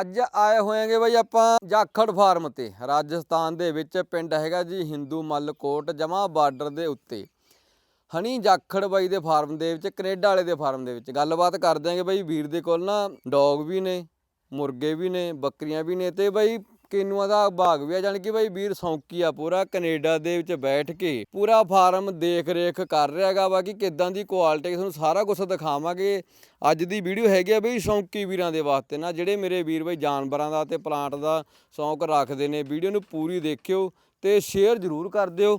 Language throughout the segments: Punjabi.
ਅੱਜ ਆਏ ਹੋਏਗੇ ਬਈ ਆਪਾਂ ਜਾਖੜ ਫਾਰਮ ਤੇ। ਰਾਜਸਥਾਨ ਦੇ ਵਿੱਚ ਪਿੰਡ ਹੈਗਾ ਜੀ ਹਿੰਦੂ ਮੱਲਕੋਟ ਜਮਾ ਬਾਰਡਰ ਦੇ ਉੱਤੇ। ਹਣੀ ਜਾਖੜ ਬਾਈ ਦੇ ਫਾਰਮ ਦੇ ਵਿੱਚ, ਕੈਨੇਡਾ ਵਾਲੇ ਦੇ ਫਾਰਮ ਦੇ ਵਿੱਚ। ਗੱਲਬਾਤ ਕਰਦੇ ਦਿਆਂਗੇ ਬਈ ਵੀਰ ਦੇ ਕੋਲ ਨਾ। ਡੌਗ ਵੀ ਨੇ, ਮੁਰਗੇ ਵੀ ਨੇ, ਬੱਕਰੀਆਂ ਵੀ ਨੇ ਤੇ ਬਈ ਕਿਨੂਆਂ ਦਾ ਬਾਗ ਵੀ ਆ, ਜਾਣੀ ਕਿ ਬਈ ਵੀਰ ਸੌਂਕੀ ਆ ਪੂਰਾ, ਕੈਨੇਡਾ ਦੇ ਵਿੱਚ ਬੈਠ ਕੇ ਪੂਰਾ ਫਾਰਮ ਦੇਖ ਰੇਖ ਕਰ ਰਿਹਾ ਹੈਗਾ ਵਾ ਕਿ ਕਿਦਾਂ ਦੀ ਕੁਆਲਿਟੀ ਤੁਹਾਨੂੰ ਸਾਰਾ ਕੁਝ ਦਿਖਾਵਾਂਗੇ। ਅੱਜ ਦੀ ਵੀਡੀਓ ਹੈਗੀ ਆ ਬਈ ਸ਼ੌਂਕੀ ਵੀਰਾਂ ਦੇ ਵਾਸਤੇ ਨਾ, ਜਿਹੜੇ ਮੇਰੇ ਵੀਰ ਬਈ ਜਾਨਵਰਾਂ ਦਾ ਤੇ ਪਲਾਂਟ ਦਾ ਸ਼ੌਂਕ ਰੱਖਦੇ ਨੇ, ਵੀਡੀਓ ਨੂੰ ਪੂਰੀ ਦੇਖਿਓ ਤੇ ਸ਼ੇਅਰ ਜ਼ਰੂਰ ਕਰ ਦਿਓ,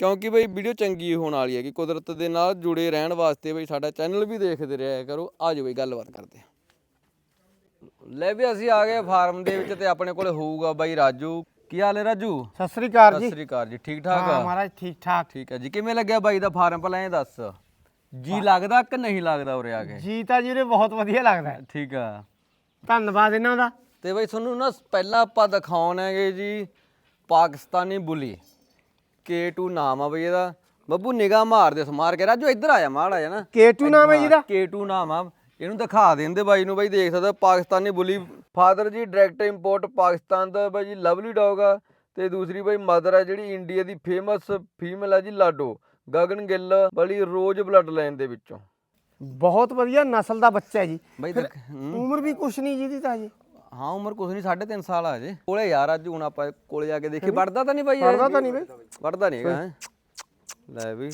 ਕਿਉਂਕਿ ਬਈ ਵੀਡੀਓ ਚੰਗੀ ਹੋਣ ਵਾਲੀ ਹੈ ਕਿ ਕੁਦਰਤ ਦੇ ਨਾਲ ਜੁੜੇ ਰਹਿਣ ਵਾਸਤੇ ਬਈ ਸਾਡਾ ਚੈਨਲ ਵੀ ਦੇਖਦੇ ਰਿਹਾ ਕਰੋ। ਆਜੋ ਬਈ ਗੱਲਬਾਤ ਕਰਦੇ ਹਾਂ। ਲੈ ਵੀ ਅਸੀਂ ਆ ਗਏ ਫਾਰਮ ਦੇ ਵਿੱਚ ਤੇ ਆਪਣੇ ਕੋਲੇ ਹੋਊਗਾ ਬਾਈ ਰਾਜੂ। ਕੀ ਹਾਲ ਹੈ ਰਾਜੂ? ਸਤਿ ਸ੍ਰੀ ਅਕਾਲ ਸਤਿ ਜੀ ਸ੍ਰੀ ਅਕਾਲ ਜੀ। ਠੀਕ ਠਾਕ? ਹਾਂ ਆ ਮਹਾਰਾਜ ਠੀਕ ਠਾਕ। ਠੀਕ ਹੈ ਜੀ। ਕਿਵੇਂ ਲੱਗਿਆ ਬਾਈ ਦਾ ਫਾਰਮ ਪਹਿਲਾਂ ਇਹ ਦੱਸ? ਜੀ ਲੱਗਦਾ ਕਿ ਨਹੀਂ ਲੱਗਦਾ ਉਰੇ ਆ ਕੇ? ਜੀ ਤਾਂ ਜੀ ਉਰੇ ਬਹੁਤ ਵਧੀਆ ਲੱਗਦਾ ਹੈ। ਠੀਕ ਆ। ਧੰਨਵਾਦ ਇਹਨਾਂ ਦਾ। ਤੇ ਬਈ ਤੁਹਾਨੂੰ ਨਾ ਪਹਿਲਾਂ ਆਪਾਂ ਦਿਖਾਉਣ ਹੈਗੇ ਜੀ ਪਾਕਿਸਤਾਨੀ ਬੁਲੀ। K2 ਨਾਮ ਆ ਬਈ ਇਹਦਾ। ਬੱਬੂ ਨਿਗਾਹ ਮਾਰ ਦੇ ਸਮਾਰ ਕੇ। ਰਾਜੂ ਇੱਧਰ ਆਇਆ ਮਾੜ ਆਇਆ ਨਾ। K2 ਨਾਮ ਹੈ ਜਿਹਦਾ K2 ਨਾਮ ਆ। ਇਹਨੂੰ ਦਿਖਾ ਦਿੰਦੇ ਬਾਈ ਨੂੰ ਬਾਈ ਦੇਖ ਸਕਦਾ Pakistani bully. Father ji direct import Pakistan ਦਾ ਬਾਈ ਜੀ ਲਵਲੀ ਡੌਗ ਆ। ਤੇ ਦੂਸਰੀ ਬਾਈ ਮਦਰ ਆ ਜਿਹੜੀ ਇੰਡੀਆ ਦੀ ਫੇਮਸ ਫੀਮੇਲ ਆ ਜੀ ਲਾਡੋ ਗਗਨ ਗਿੱਲ ਵਾਲੀ ਰੋਜ਼ ਬਲੱਡ ਲਾਈਨ ਦੇ ਵਿੱਚੋਂ। ਬਹੁਤ ਵਧੀਆ ਨਸਲ ਦਾ ਬੱਚਾ ਹੈ ਜੀ। ਬਾਈ ਦੇਖ ਹੂੰ। ਉਮਰ ਵੀ ਕੁਛ ਨਹੀਂ ਜਿਹਦੀ ਤਾਂ ਜੀ। ਹਾਂ ਉਮਰ ਕੁਛ ਨਹੀਂ 3.5 ਸਾਲ ਆ ਜੇ ਕੋਲੇ ਯਾਰ ਅੱਜ ਹੁਣ ਆਪਾਂ ਕੋਲੇ ਜਾ ਕੇ ਦੇਖੀ ਵੜਦਾ ਤਾਂ ਨਹੀਂ ਬਾਈ ਇਹ? ਪੜਦਾ ਤਾਂ ਨਹੀਂ ਬਈ। ਵੜਦਾ ਨਹੀਂ ਹੈਗਾ ਹੈਂ? ਲੈ ਵੀ।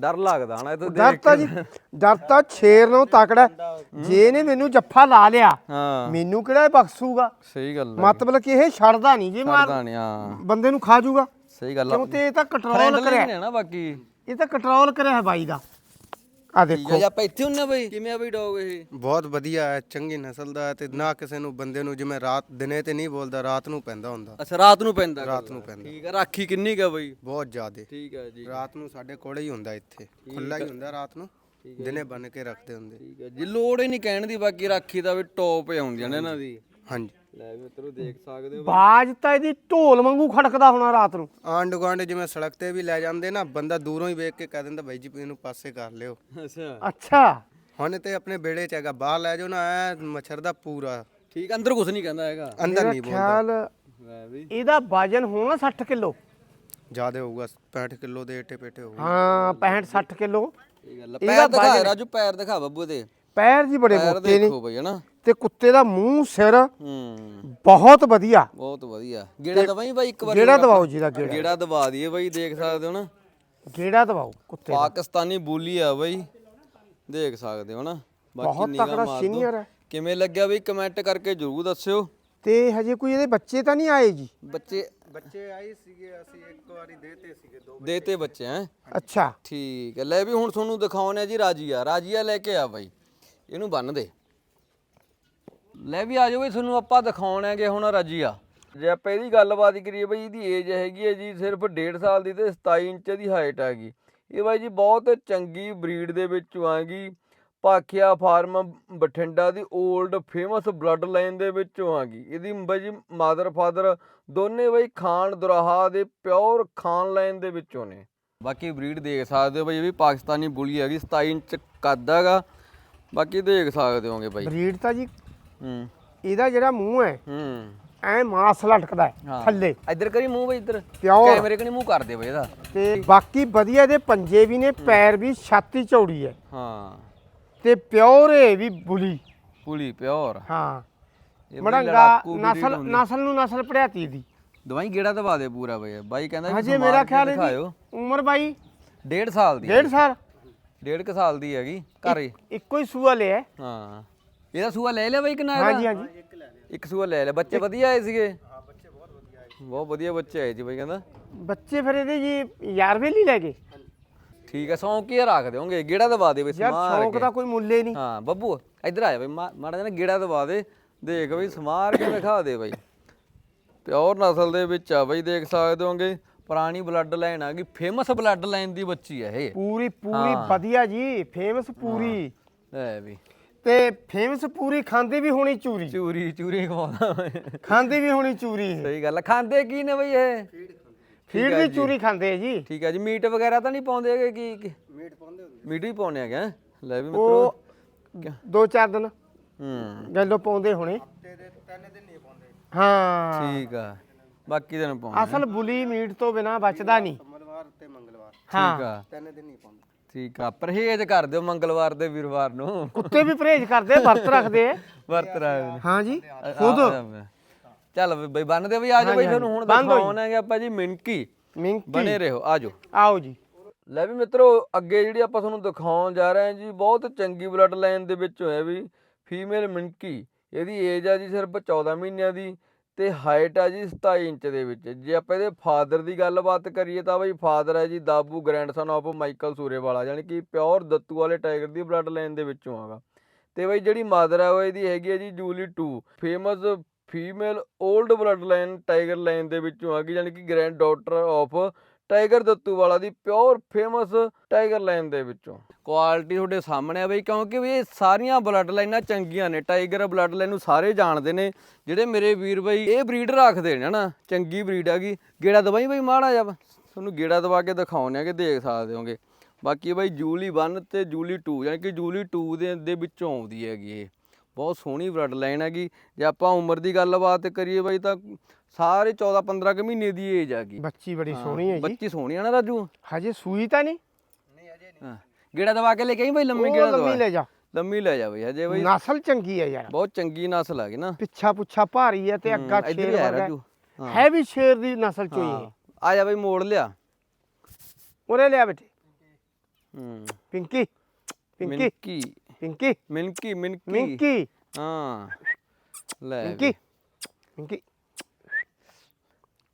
ਡਰ ਲੱਗਦਾ ਹਨਾ ਇਹ ਤਾਂ ਡਰ ਦੇਖ ਤਾਂ ਜੀ ਡਰ ਤਾਂ ਛੇਰ ਨੂੰ ਤਕੜਾ ਹੈ। ਜੇ ਇਹਨੇ ਮੈਨੂੰ ਜੱਫਾ ਲਾ ਲਿਆ ਹਾਂ। ਮੈਨੂੰ ਕਿਹੜਾ ਇਹ ਬਖਸ਼ੂਗਾ? ਸਹੀ ਗੱਲ ਹੈ। ਮਤਲਬ ਕਿ ਇਹ ਛੱਡਦਾ ਨਹੀਂ ਜੇ ਮਾਰ ਕਰਦਾ ਨਹੀਂ ਹਾਂ। ਬੰਦੇ ਨੂੰ ਖਾ ਜਾਊਗਾ ਸਹੀ ਗੱਲ ਆ। ਕਿਉਂ ਤੇ ਇਹ ਤਾਂ ਕੰਟਰੋਲ ਫਰੈਂਡਲੀ ਕਰਿਆ। ਨੇ ਨਾ ਬਾਕੀ। ਇਹ ਤਾਂ ਕੰਟਰੋਲ ਕਰਿਆ ਹੈ ਬਾਈ ਦਾ। ਆ ਦੇਖੋ। ਜੀ ਆਪਾਂ ਇੱਥੇ ਹੁੰਨੇ ਆ ਬਈ? ਕਿਵੇਂ ਆ ਬਈ ਡੌਗ ਇਹ? ਬਹੁਤ ਵਧੀਆ ਹੈ ਚੰਗੀ ਨਸਲ ਦਾ ਹੈ ਤੇ ਨਾ ਕਿਸੇ ਨੂੰ ਬੰਦੇ ਨੂੰ ਜਿਵੇਂ ਰਾਤ ਦਿਨੇ ਤੇ ਨਹੀਂ ਬੋਲਦਾ ਰਾਤ ਨੂੰ ਪੈਂਦਾ ਹੁੰਦਾ। ਅੱਛਾ ਰਾਤ ਨੂੰ ਪੈਂਦਾ ਰਾਤ ਨੂੰ ਪੈਂਦਾ। ਠੀਕ ਹੈ ਰਾਖੀ ਕਿੰਨੀ ਕਾ ਬਈ? ਬਹੁਤ ਜ਼ਿਆਦੇ। ਠੀਕ ਹੈ ਜੀ। ਰਾਤ ਨੂੰ ਸਾਡੇ ਕੋਲੇ ਹੀ ਹੁੰਦਾ ਇੱਥੇ। ਖੁੱਲਾ ਹੀ ਹੁੰਦਾ ਰਾਤ ਨੂੰ। ਦਿਨੇ ਬਨ ਕੇ ਰੱਖਦੇ ਹੁੰਦੇ। ਠੀਕ ਹੈ ਜੀ। ਲੋੜ ਹੀ ਨਹੀਂ ਕਹਿਣ ਦੀ ਬਾਕੀ ਰਾਖੀ ਦਾ ਵੀ ਟੌਪ ਆਉਂਦੀਆਂ ਨੇ ਇਹਨਾਂ ਦੀ। ਹਾਂਜੀ। ਲੈ ਵੀ ਮਿੱਤਰੋ ਦੇਖ ਸਕਦੇ ਹੋ ਬਾਜ ਤਾਂ ਇਹਦੀ ਢੋਲ ਵਾਂਗੂ ਖੜਕਦਾ ਹੋਣਾ ਰਾਤ ਨੂੰ। ਆਂਡ ਗੁਆਂਢ ਜਿਵੇਂ ਸੜਕ ਤੇ ਵੀ ਲੈ ਜਾਂਦੇ ਨਾ ਬੰਦਾ ਦੂਰੋਂ ਹੀ ਵੇਖ ਕੇ ਕਹਿ ਦਿੰਦਾ ਬਾਈ ਜੀ ਇਹਨੂੰ ਪਾਸੇ ਕਰ ਲਿਓ। ਅੱਛਾ। ਅੱਛਾ। ਹੁਣ ਤੇ ਆਪਣੇ ਬੇੜੇ ਚ ਹੈਗਾ ਬਾਹਰ ਲੈ ਜਾਓ ਨਾ ਐ ਮੱਛਰ ਦਾ ਪੂਰਾ। ਠੀਕ ਅੰਦਰ ਕੁਝ ਨਹੀਂ ਕਹਿੰਦਾ ਹੈਗਾ। ਅੰਦਰ ਨਹੀਂ ਬੋਲਦਾ। ਖਿਆਲ ਲੈ ਵੀ। ਇਹਦਾ ਵਜਨ ਹੋਣਾ 60 ਕਿਲੋ। ਜ਼ਿਆਦੇ ਹੋਊਗਾ 65 ਕਿਲੋ ਦੇ ਏਟੇ ਪੇਟੇ ਹੋਊਗਾ। ਹਾਂ 65 60 ਕਿਲੋ। ਇਹ ਗੱਲ ਆ। ਪੈਰ ਦਿਖਾ ਰਾਜੂ ਪੈਰ ਦਿਖਾ ਬੱਬੂ ਦੇ। ਪੈਰ ਜੀ ਬੜੇ ਪੈਰ ਮੋਟੇ ਨੇ। ਦੇਖੋ ਬਈ ਹਨਾ? ਤੇ ਕੁੱਤੇ ਦਾ ਮੂੰਹ ਸਿਰ ਹੂੰ। ਬਹੁਤ ਵਧੀਆ। ਬਹੁਤ ਵਧੀਆ। ਗੇੜਾ ਦਵਾਈ ਬਾਈ ਇੱਕ ਵਾਰ ਗੇੜਾ ਦਵਾਓ ਜੀ ਦਾ ਗੇੜਾ। ਗੇੜਾ ਦਵਾ ਦਈਏ ਬਾਈ ਦੇਖ ਸਕਦੇ ਹੋ ਨਾ। ਗੇੜਾ ਦਵਾਓ ਕੁੱਤੇ ਦਾ। ਪਾਕਿਸਤਾਨੀ ਬੋਲੀ ਆ ਬਾਈ। ਦੇਖ ਸਕਦੇ ਹੋ ਨਾ। ਬਹੁਤ ਨਿਗਾਹ ਤਕੜਾ ਮਾਰ ਦਿਓ। senior ਹੈ। ਕਿਵੇਂ ਲੱਗਿਆ ਬਈ? ਕਮੈਂਟ ਕਰਕੇ ਜਰੂਰ ਦੱਸਿਓ। ਤੇ ਹਜੇ ਕੋਈ ਇਹਦੇ ਬੱਚੇ ਤਾਂ ਨਹੀਂ ਆਏ ਜੀ? ਬੱਚੇ ਬੱਚੇ ਆਏ ਸੀਗੇ ਅਸੀਂ ਇੱਕ ਵਾਰੀ ਦੇਤੇ ਸੀਗੇ ਦੋ ਦੇਤੇ ਬੱਚੇ ਹੈ? ਅੱਛਾ। ਠੀਕ ਹੈ। ਲੈ ਵੀ ਹੁਣ ਤੁਹਾਨੂੰ ਦਿਖਾਉਣੇ ਆ ਜੀ ਰਾਜੀਆ। ਰਾਜੀਆ ਲੈ ਕੇ ਆ ਬਾਈ। ਇਹਨੂੰ ਬੰਨ ਦੇ। ਲੈ ਵੀ ਆ ਜਾਓ ਬਈ, ਤੁਹਾਨੂੰ ਆਪਾਂ ਦਿਖਾਉਣੇ ਹੈਗੇ ਹੁਣ ਰਾਜੀਆ ਜੇ ਆਪਾਂ ਇਹਦੀ ਗੱਲਬਾਤ ਕਰੀਏ ਬਈ, ਇਹਦੀ ਏਜ ਹੈਗੀ ਹੈ ਜੀ, ਸਿਰਫ 1.5 ਸਾਲ ਦੀ ਤੇ 27 ਇੰਚ ਦੀ ਹਾਈਟ ਹੈਗੀ। ਇਹ ਬਾਈ ਜੀ ਬਹੁਤ ਚੰਗੀ ਬਰੀਡ ਦੇ ਵਿੱਚੋਂ ਆਗੀ ਪਾਖਿਆ ਫਾਰਮ ਬਠਿੰਡਾ ਦੀ 올ਡ ਫੇਮਸ ਬਲੱਡ ਲਾਈਨ ਦੇ ਵਿੱਚੋਂ ਆਗੀ ਇਹਦੀ ਬਾਈ ਜੀ ਮਾਦਰ ਫਾਦਰ ਦੋਨੇ ਬਾਈ ਖਾਨ ਦੁਰਾਹਾ ਦੇ ਪਿਓਰ ਖਾਨ ਲਾਈਨ ਦੇ ਵਿੱਚੋਂ ਨੇ। ਬਾਕੀ ਬਰੀਡ ਦੇਖ ਸਕਦੇ ਹੋ ਬਾਈ, ਇਹ ਵੀ ਪਾਕਿਸਤਾਨੀ ਬੁਲੀ ਹੈਗੀ 27 ਇੰਚ ਕੱਦ ਹੈਗਾ। ਬਾਕੀ ਦੇਖ ਸਕਦੇ ਹੋਗੇ ਬਾਈ। ਬਰੀਡ ਤਾਂ ਜੀ ਹੂੰ। ਇਹਦਾ ਜਿਹੜਾ ਮੂੰਹ ਹੈ ਹੂੰ। ਐ ਮਾਸ ਲਟਕਦਾ ਹੈ ਹਾਂ। ਥੱਲੇ। ਇੱਧਰ ਕਰੀ ਮੂੰਹ ਬਈ ਇੱਧਰ। ਪਿਓਰ। ਕੈਮਰੇ ਕਨੀ ਮੂੰਹ ਕਰ ਦੇ ਬਈ ਇਹਦਾ। ਤੇ ਬਾਕੀ ਵਧੀਆ ਇਹਦੇ ਪੰਜੇ ਵੀ ਨੇ ਪੈਰ ਵੀ ਛਾਤੀ ਚੌੜੀ ਹੈ। ਹਾਂ। ਤੇ ਪਿਓਰ ਇਹ ਵੀ ਬੁਲੀ। ਪੁਲੀ ਪਿਓਰ। ਹਾਂ। ਮੜੰਗਾ ਨਸਲ। ਨਸਲ ਨੂੰ ਨਸਲ ਪੜਿਆਤੀ ਦੀ ਦਵਾਈ ਗੇੜਾ ਦਵਾ ਦੇ ਪੂਰਾ ਬਈ ਬਾਈ ਕਹਿੰਦਾ ਹਜੇ ਮੇਰਾ ਖਿਆਲ ਇਹਦੀ ਉਮਰ ਬਾਈ ਡੇਢ ਸਾਲ ਦੀ ਡੇਢ ਸਾਲ। ਡੇਢ ਕੁ ਸਾਲ ਦੀ ਹੈਗੀ ਘਰ ਹੀ। ਇੱਕੋ ਹੀ ਸੂਆ ਲਿਆ ਹਾਂ। ਇਹਦਾ ਸੂਆ ਲੈ ਲਿਆ ਬਈ ਕਿੰਨਾ ਹਾਂਜੀ ਇਹਦਾ? ਹਾਂਜੀ। ਇੱਕ ਸੂਆ ਲੈ ਲਿਆ। ਬੱਚੇ ਵਧੀਆ ਆਏ ਸੀਗੇ? ਹਾਂ ਬੱਚੇ ਬਹੁਤ ਵਧੀਆ ਆਏ ਬਹੁਤ ਵਧੀਆ ਬੱਚੇ ਆਏ ਜੀ ਬਈ ਕਹਿੰਦਾ। ਬੱਚੇ ਫਿਰ ਇਹਦੇ ਜੀ ਯਾਰਵੇਲੀ ਲੈ ਗਏ। ਠੀਕ ਹੈ ਸੌਂਕ ਹੀ ਰੱਖ ਦਿਓਗੇ। ਗੇੜਾ ਦਵਾ ਦੇ ਬਈ ਯਾਰ ਸਮਾਰ ਸ਼ੌਂਕ ਦਾ ਕੋਈ ਮੁੱਲ ਹੀ ਨਹੀਂ। ਹਾਂ ਬੱਬੂ ਇੱਧਰ ਆ ਜਾ ਬਈ ਮਾੜਾ ਜਿਹਾ ਨਾ ਗੇੜਾ ਦਵਾ ਦੇ। ਦੇਖ ਬਈ ਸਮਾਰ ਕੇ ਦਿਖਾ ਦੇ ਬਈ। ਪਿਓਰ ਨਸਲ ਦੇ ਵਿੱਚ ਆ ਬਈ ਦੇਖ ਸਕਦੇ ਹੋਗੇ। ਪੁਰਾਣੀ ਬਲੱਡ ਲਾਈਨ ਆ ਗਈ। ਫੇਮਸ ਬਲੱਡ ਲਾਈਨ ਦੀ ਬੱਚੀ ਆ ਇਹ। ਪੂਰੀ ਪੂਰੀ ਹਾਂ। ਵਧੀਆ ਜੀ ਫੇਮਸ ਪੂਰੀ। ਲੈ ਵੀ ਤੇ ਫੇਮਸ ਪੂਰੀ ਖਾਂਦੀ ਵੀ ਹੋਣੀ ਚੂਰੀ। ਚੂਰੀ ਚੂਰੀ ਖਵਾਉਂਦਾ ਮੈਂ। ਖਾਂਦੀ ਵੀ ਹੋਣੀ ਚੂਰੀ ਇਹ। ਸਹੀ ਗੱਲ ਆ। ਖਾਂਦੇ ਕੀ ਨੇ ਬਈ ਇਹ? ਫੀਡ ਦੀ ਚੂਰੀ ਖਾਂਦੇ ਆ ਜੀ। ਠੀਕ ਹੈ ਜੀ। ਮੀਟ ਵਗੈਰਾ ਤਾਂ ਨਹੀਂ ਪਾਉਂਦੇ ਹੈਗੇ ਕੀ ਕੀ? ਮੀਟ ਪਾਉਂਦੇ ਹੁੰਦੇ ਮੀਟ ਵੀ ਪਾਉਣੇ ਹੈਗੇ ਹੈਂ? ਲੈ ਵੀ ਮਿੱਤਰੋ। ਉਹ ਦੋ ਚਾਰ ਦਿਨ ਹੂੰ। ਗੱਲੋਂ ਪਾਉਂਦੇ ਹੋਣੇ। ਤੇ ਦੇ ਤਿੰਨ ਦਿਨ ਨਹੀਂ ਪਾਉਂਦੇ। ਹਾਂ। ਠੀਕ ਆ। ਬਾਕੀ ਦਿਨ ਪਾਉਣਾ ਅਸਲ ਬੁਲੀ ਮੀਟ ਤੋਂ ਬਿਨਾ ਬਚਦਾ ਨਹੀਂ। ਮੰਗਲਵਾਰ ਤੇ ਮੰਗਲਵਾਰ। ਠੀਕ ਆ। ਤਿੰਨ ਦਿਨ ਨਹੀਂ ਪਾਉਂਦੇ। ਠੀਕ ਆ ਪਰਹੇਜ਼ ਕਰ ਦਿਓ ਮੰਗਲਵਾਰ ਤੇ ਵੀਰਵਾਰ ਨੂੰ। ਕੁੱਤੇ ਵੀ ਪਰਹੇਜ਼ ਕਰਦੇ ਵਰਤ ਰੱਖਦੇ ਵਰਤ ਰਾਏ ਹਾਂ ਜੀ ਖੁਦ। ਚੱਲ ਬਈ ਬੰਨ ਦੇ ਬਈ ਆ ਜਾਓ ਬਈ ਤੁਹਾਨੂੰ ਹੁਣ ਜੀ। ਦਿਖਾਉਣਾਗੇ ਆਪਾਂ ਜੀ ਮਿੰਕੀ। ਮਿੰਕੀ। ਬਣੇ ਰਹੋ ਆ ਜਾਓ। ਆਓ ਜੀ। ਲੈ ਵੀ ਮਿੱਤਰੋ ਅੱਗੇ ਜਿਹੜੀ ਆਪਾਂ ਤੁਹਾਨੂੰ ਦਿਖਾਉਣ ਜਾ ਰਹੇ ਹਾਂ ਜੀ ਬਹੁਤ ਚੰਗੀ ਬਲੱਡ ਲਾਈਨ ਦੇ ਵਿੱਚ ਹੋਇਆ ਵੀ ਫੀਮੇਲ ਮਿੰਕੀ। ਇਹਦੀ ਏਜ ਆ ਜੀ ਸਿਰਫ 14 ਮਹੀਨਿਆਂ ਦੀ। ਤੇ ਹਾਈਟ ਆ ਜੀ 27 ਇੰਚ ਦੇ ਵਿੱਚ। ਜੇ ਆਪਾਂ ਇਹਦੇ ਫਾਦਰ ਦੀ ਗੱਲਬਾਤ ਕਰੀਏ ਤਾਂ ਬਈ ਫਾਦਰ ਹੈ ਜੀ ਦਾਬੂ ਗ੍ਰੈਂਡਸਨ ਆਫ ਮਾਈਕਲ ਸੂਰੇਵਾਲਾ, ਯਾਨੀ ਕਿ ਪਿਓਰ ਦੱਤੂ ਵਾਲੇ ਟਾਈਗਰ ਦੀ ਬਲੱਡ ਲਾਈਨ ਦੇ ਵਿੱਚੋਂ ਆਗਾ। ਤੇ ਬਈ ਜਿਹੜੀ ਮਦਰ ਹੈ ਉਹ ਇਹਦੀ ਹੈਗੀ ਹੈ ਜੀ Julie 2 famous female old blood line tiger line ਦੇ ਵਿੱਚੋਂ ਆ ਗਈ ਯਾਨੀ ਕਿ grand daughter of Tiger Dattu ਵਾਲਾ ਦੀ ਪਿਓਰ ਫੇਮਸ ਟਾਈਗਰ ਲਾਈਨ ਦੇ ਵਿੱਚੋਂ। ਕੁਆਲਿਟੀ ਤੁਹਾਡੇ ਸਾਹਮਣੇ ਆ ਬਈ, ਕਿਉਂਕਿ ਵੀ ਇਹ ਸਾਰੀਆਂ ਬਲੱਡ ਲਾਈਨਾਂ ਚੰਗੀਆਂ ਨੇ, ਟਾਈਗਰ ਬਲੱਡ ਲਾਈਨ ਨੂੰ ਸਾਰੇ ਜਾਣਦੇ ਨੇ, ਜਿਹੜੇ ਮੇਰੇ ਵੀਰ ਬਈ, ਇਹ ਬਰੀਡ ਰੱਖਦੇ ਨੇ ਨਾ ਚੰਗੀ ਬਰੀਡ ਹੈਗੀ। ਗੇੜਾ ਦਵਾਈ ਬਈ ਮਾੜਾ ਜਾ ਤੁਹਾਨੂੰ ਗੇੜਾ ਦਵਾ ਕੇ ਦਿਖਾਉਣੇ ਆ ਕਿ ਦੇਖ ਸਕਦੇ ਹੋਗੇ। ਬਾਕੀ ਬਈ ਜੂਲੀ 1 ਤੇ ਜੂਲੀ 2 ਯਾਨੀ ਕਿ ਜੂਲੀ 2 ਦੇ ਦੇ ਵਿੱਚੋਂ ਆਉਂਦੀ ਹੈਗੀ ਇਹ। ਬਹੁਤ ਸੋਹਣੀ ਬਲੱਡ ਲਾਈਨ ਹੈਗੀ। ਜੇ ਆਪਾਂ ਉਮਰ ਦੀ ਗੱਲਬਾਤ ਕਰੀਏ ਬਈ ਤਾਂ ਸਾਰੇ 14 15 ਕੁ ਮਹੀਨੇ ਦੀ ਏਜ ਹੈਗੀ। ਬੱਚੀ ਬੜੀ ਸੋਹਣੀ ਹੈ ਜੀ ਬੱਚੀ ਸੋਹਣੀ ਆ ਨਾ ਰਾਜੂ? ਹਜੇ ਸੂਈ ਤਾਂ ਨਹੀਂ? ਹਾਂ। ਗੇੜਾ ਦਵਾ ਕੇ ਲੈ ਕੇ ਆਈ ਬਈ? ਲੰਮੀ ਗੇੜਾ ਲੰਮੀ ਦਵਾ ਲੈ ਜਾ। ਲੰਮੀ ਲੈ ਜਾ ਬਈ ਹਜੇ ਬਈ। ਨਸਲ ਚੰਗੀ ਹੈ ਯਾਰ। ਬਹੁਤ ਚੰਗੀ ਨਸਲ ਹੈਗੀ ਨਾ। ਪਿੱਛਾ ਪੁੱਛਾ ਭਾਰੀ ਹੈ ਤੇ ਅੱਗਾ ਸ਼ੇਰ ਵਰਗਾ। ਰਾਜੂ। ਹਾਂ। ਵੀ ਸ਼ੇਰ ਦੀ ਨਸਲ ਚੋਂ ਹੀ ਆ ਜਾ ਬਈ ਮੋੜ ਲਿਆ। ਉਰੇ ਲਿਆ ਬੇਟੇ। ਹੂੰ। ਪਿੰਕੀ। ਪਿੰਕੀ। ਪਿੰਕੀ ਮਿੰਕੀ ਮਿੰਕੀ ਮਿੰਕੀ ਹਾਂ ਲੈ ਵੀ। ਪਿੰਕੀ ਪਿੰਕੀ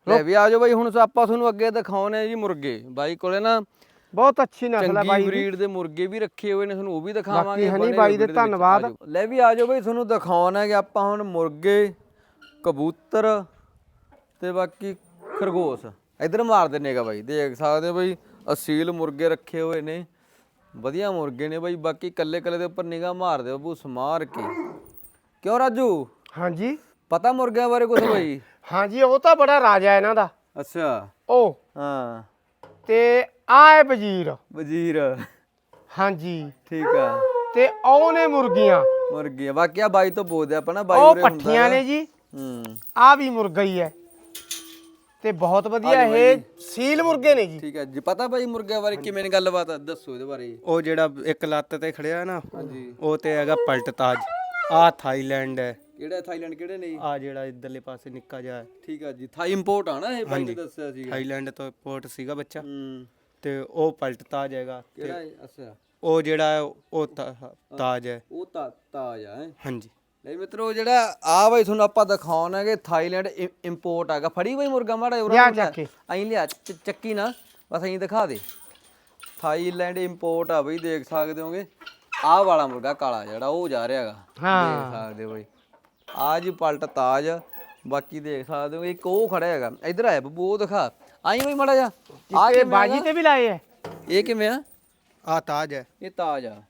ਲੈ ਵੀ ਆ ਜਾਓ ਬਈ ਹੁਣ ਆਪਾਂ ਤੁਹਾਨੂੰ ਅੱਗੇ ਦਿਖਾਉਣੇ ਜੀ ਮੁਰਗੇ। ਬਾਈ ਕੋਲੇ ਨਾ ਬਹੁਤ ਅੱਛੀ ਨਸਲ ਹੈ ਚੰਗੀ ਬਾਈ ਦੀ ਬਰੀਡ ਦੇ ਮੁਰਗੇ ਵੀ ਰੱਖੇ ਹੋਏ ਨੇ ਤੁਹਾਨੂੰ ਉਹ ਵੀ ਦਿਖਾਵਾਂਗੇ ਹਨੀ ਬਣੇ ਬਾਈ ਦੇ ਵਿੱਚ। ਧੰਨਵਾਦ। ਲੈ ਵੀ ਆ ਜਾਓ ਬਈ ਤੁਹਾਨੂੰ ਦਿਖਾਉਣਾ ਕਿ ਆਪਾਂ ਹੁਣ ਮੁਰਗੇ ਕਬੂਤਰ ਤੇ ਬਾਕੀ ਖਰਗੋਸ਼। ਇਧਰ ਮਾਰ ਦਿੰਨੇਗਾ ਬਾਈ ਦੇਖ ਸਕਦੇ ਹੋ ਬਈ ਅਸੀਲ ਮੁਰਗੇ ਰੱਖੇ ਹੋਏ ਨੇ। ਵਧੀਆ ਮੁਰਗੇ ਨੇ ਬਾਈ ਬਾਕੀ ਕੱਲੇ ਕੱਲੇ ਦੇ ਉੱਪਰ ਨਿਗਾਹ ਮਾਰ ਦਿਓ ਬੂ ਸਮਾਰ ਕੇ। ਕਿਉਂ ਰਾਜੂ? ਹਾਂਜੀ। ਪਤਾ ਮੁਰਗਿਆਂ ਬਾਰੇ ਕੁਝ ਬਾਈ? ਹਾਂਜੀ ਉਹ ਤਾਂ ਬੜਾ ਰਾਜਾ ਇਹਨਾਂ ਦਾ। ਅੱਛਾ। ਉਹ। ਹਾਂ। ਤੇ ਆ ਹੈ ਵਜ਼ੀਰ। ਵਜ਼ੀਰ। ਹਾਂਜੀ। ਠੀਕ ਆ। ਤੇ ਉਹ ਨੇ ਮੁਰਗੀਆਂ। ਮੁਰਗੀਆਂ। ਬਾਕੀ ਆ ਬਾਈ ਤੋਂ ਬੋਲਦੇ ਆਪਾਂ ਨਾ ਬਾਈ ਉਹ ਪੱਠੀਆਂ। ਨੇ। ਜੀ। ਹੂੰ। ਆ ਵੀ ਮੁਰਗਾ ਹੀ ਹੈ। ਤੇ ਬਹੁਤ ਵਧੀਆ ਇਹ ਸੀਲ ਮੁਰਗੇ ਨੇ ਜੀ। ਠੀਕ ਹੈ ਜੀ ਪਤਾ ਬਾਈ ਮੁਰਗਿਆਂ ਬਾਰੇ ਕਿਵੇਂ ਗੱਲਬਾਤ ਆ ਦੱਸੋ ਇਹਦੇ ਬਾਰੇ। ਉਹ ਜਿਹੜਾ ਇੱਕ ਲੱਤ ਤੇ ਖੜਿਆ ਨਾ ਉਹ ਤੇ ਹੈਗਾ ਪਲਟ ਤਾਜ। ਆ ਥਾਈਲੈਂਡ ਹੈ। ਕਿਹੜਾ ਥਾਈਲੈਂਡ ਕਿਹੜੇ ਨੇ? ਜੀ? ਆ ਜਿਹੜਾ ਇਧਰਲੇ ਪਾਸੇ ਨਿੱਕਾ ਜਿਹਾ ਹੈ। ਠੀਕ ਆ ਜੀ ਥਾਈ ਇੰਪੋਰਟ ਆ ਨਾ ਇਹ ਬਾਈ ਨੇ ਦੱਸਿਆ ਸੀ ਥਾਈਲੈਂਡ ਤੋਂ ਪੋਰਟ ਸੀਗਾ ਬੱਚਾ। ਹੂੰ। ਤੇ ਉਹ ਪਲਟ ਤਾਜ ਹੈਗਾ। ਤੇ ਕਿਹੜਾ ਹੈ? ਅੱਛਾ। ਉਹ ਜਿਹੜਾ ਹੈ ਉਹ ਤਾ- ਤਾਜ ਹੈ। ਉਹ ਤਾਂ ਤਾਜ ਆ ਹੈਂ। ਹਾਂਜੀ। ਲੈ ਮਿੱਤਰੋ ਜਿਹੜਾ ਆ ਬਾਈ ਤੁਹਾਨੂੰ ਆਪਾਂ ਦਿਖਾਉਣਾ ਹੈ ਕਿ ਥਾਈਲੈਂਡ ਇੰਪੋਰਟ ਹੈਗਾ ਫੜੀ ਬਾਈ ਮੁਰਗਾ ਮਾੜਾ ਉਰਾ। ਐਂ ਲਿਆ ਚੱਕੀ ਨਾ ਬਸ ਐਂ ਦਿਖਾ ਦੇ। ਥਾਈਲੈਂਡ ਇੰਪੋਰਟ ਆ ਬਈ ਦੇਖ ਸਕਦੇ ਹੋਗੇ। ਆਹ ਵਾਲਾ ਮੁਰਗਾ ਕਾਲਾ ਜਿਹੜਾ ਉਹ ਜਾ ਰਿਹਾ ਹੈਗਾ ਹਾਂ। ਦੇਖ ਸਕਦੇ ਹੋ ਬਈ। ਆ ਜੀ ਪਲਟ ਤਾਜ ਬਾਕੀ ਦੇਖ ਸਕਦੇ ਹੋ ਇੱਕ ਉਹ ਖੜਾ ਹੈਗਾ। ਇਧਰ ਆਇਆ ਬੱਬੂ ਉਹ ਦਿਖਾ। ਆਈ ਬਈ ਮਾੜਾ ਜਾ ਆ ਕਿਵੇਂ ਬਾਜੀ ਹੈਗਾ? ਤੇ ਵੀ ਲਾਏ ਹੈ ਇਹ ਕਿਵੇਂ ਆ? ਆ ਤਾਜ ਹੈ। ਇਹ ਤਾਜ ਆ।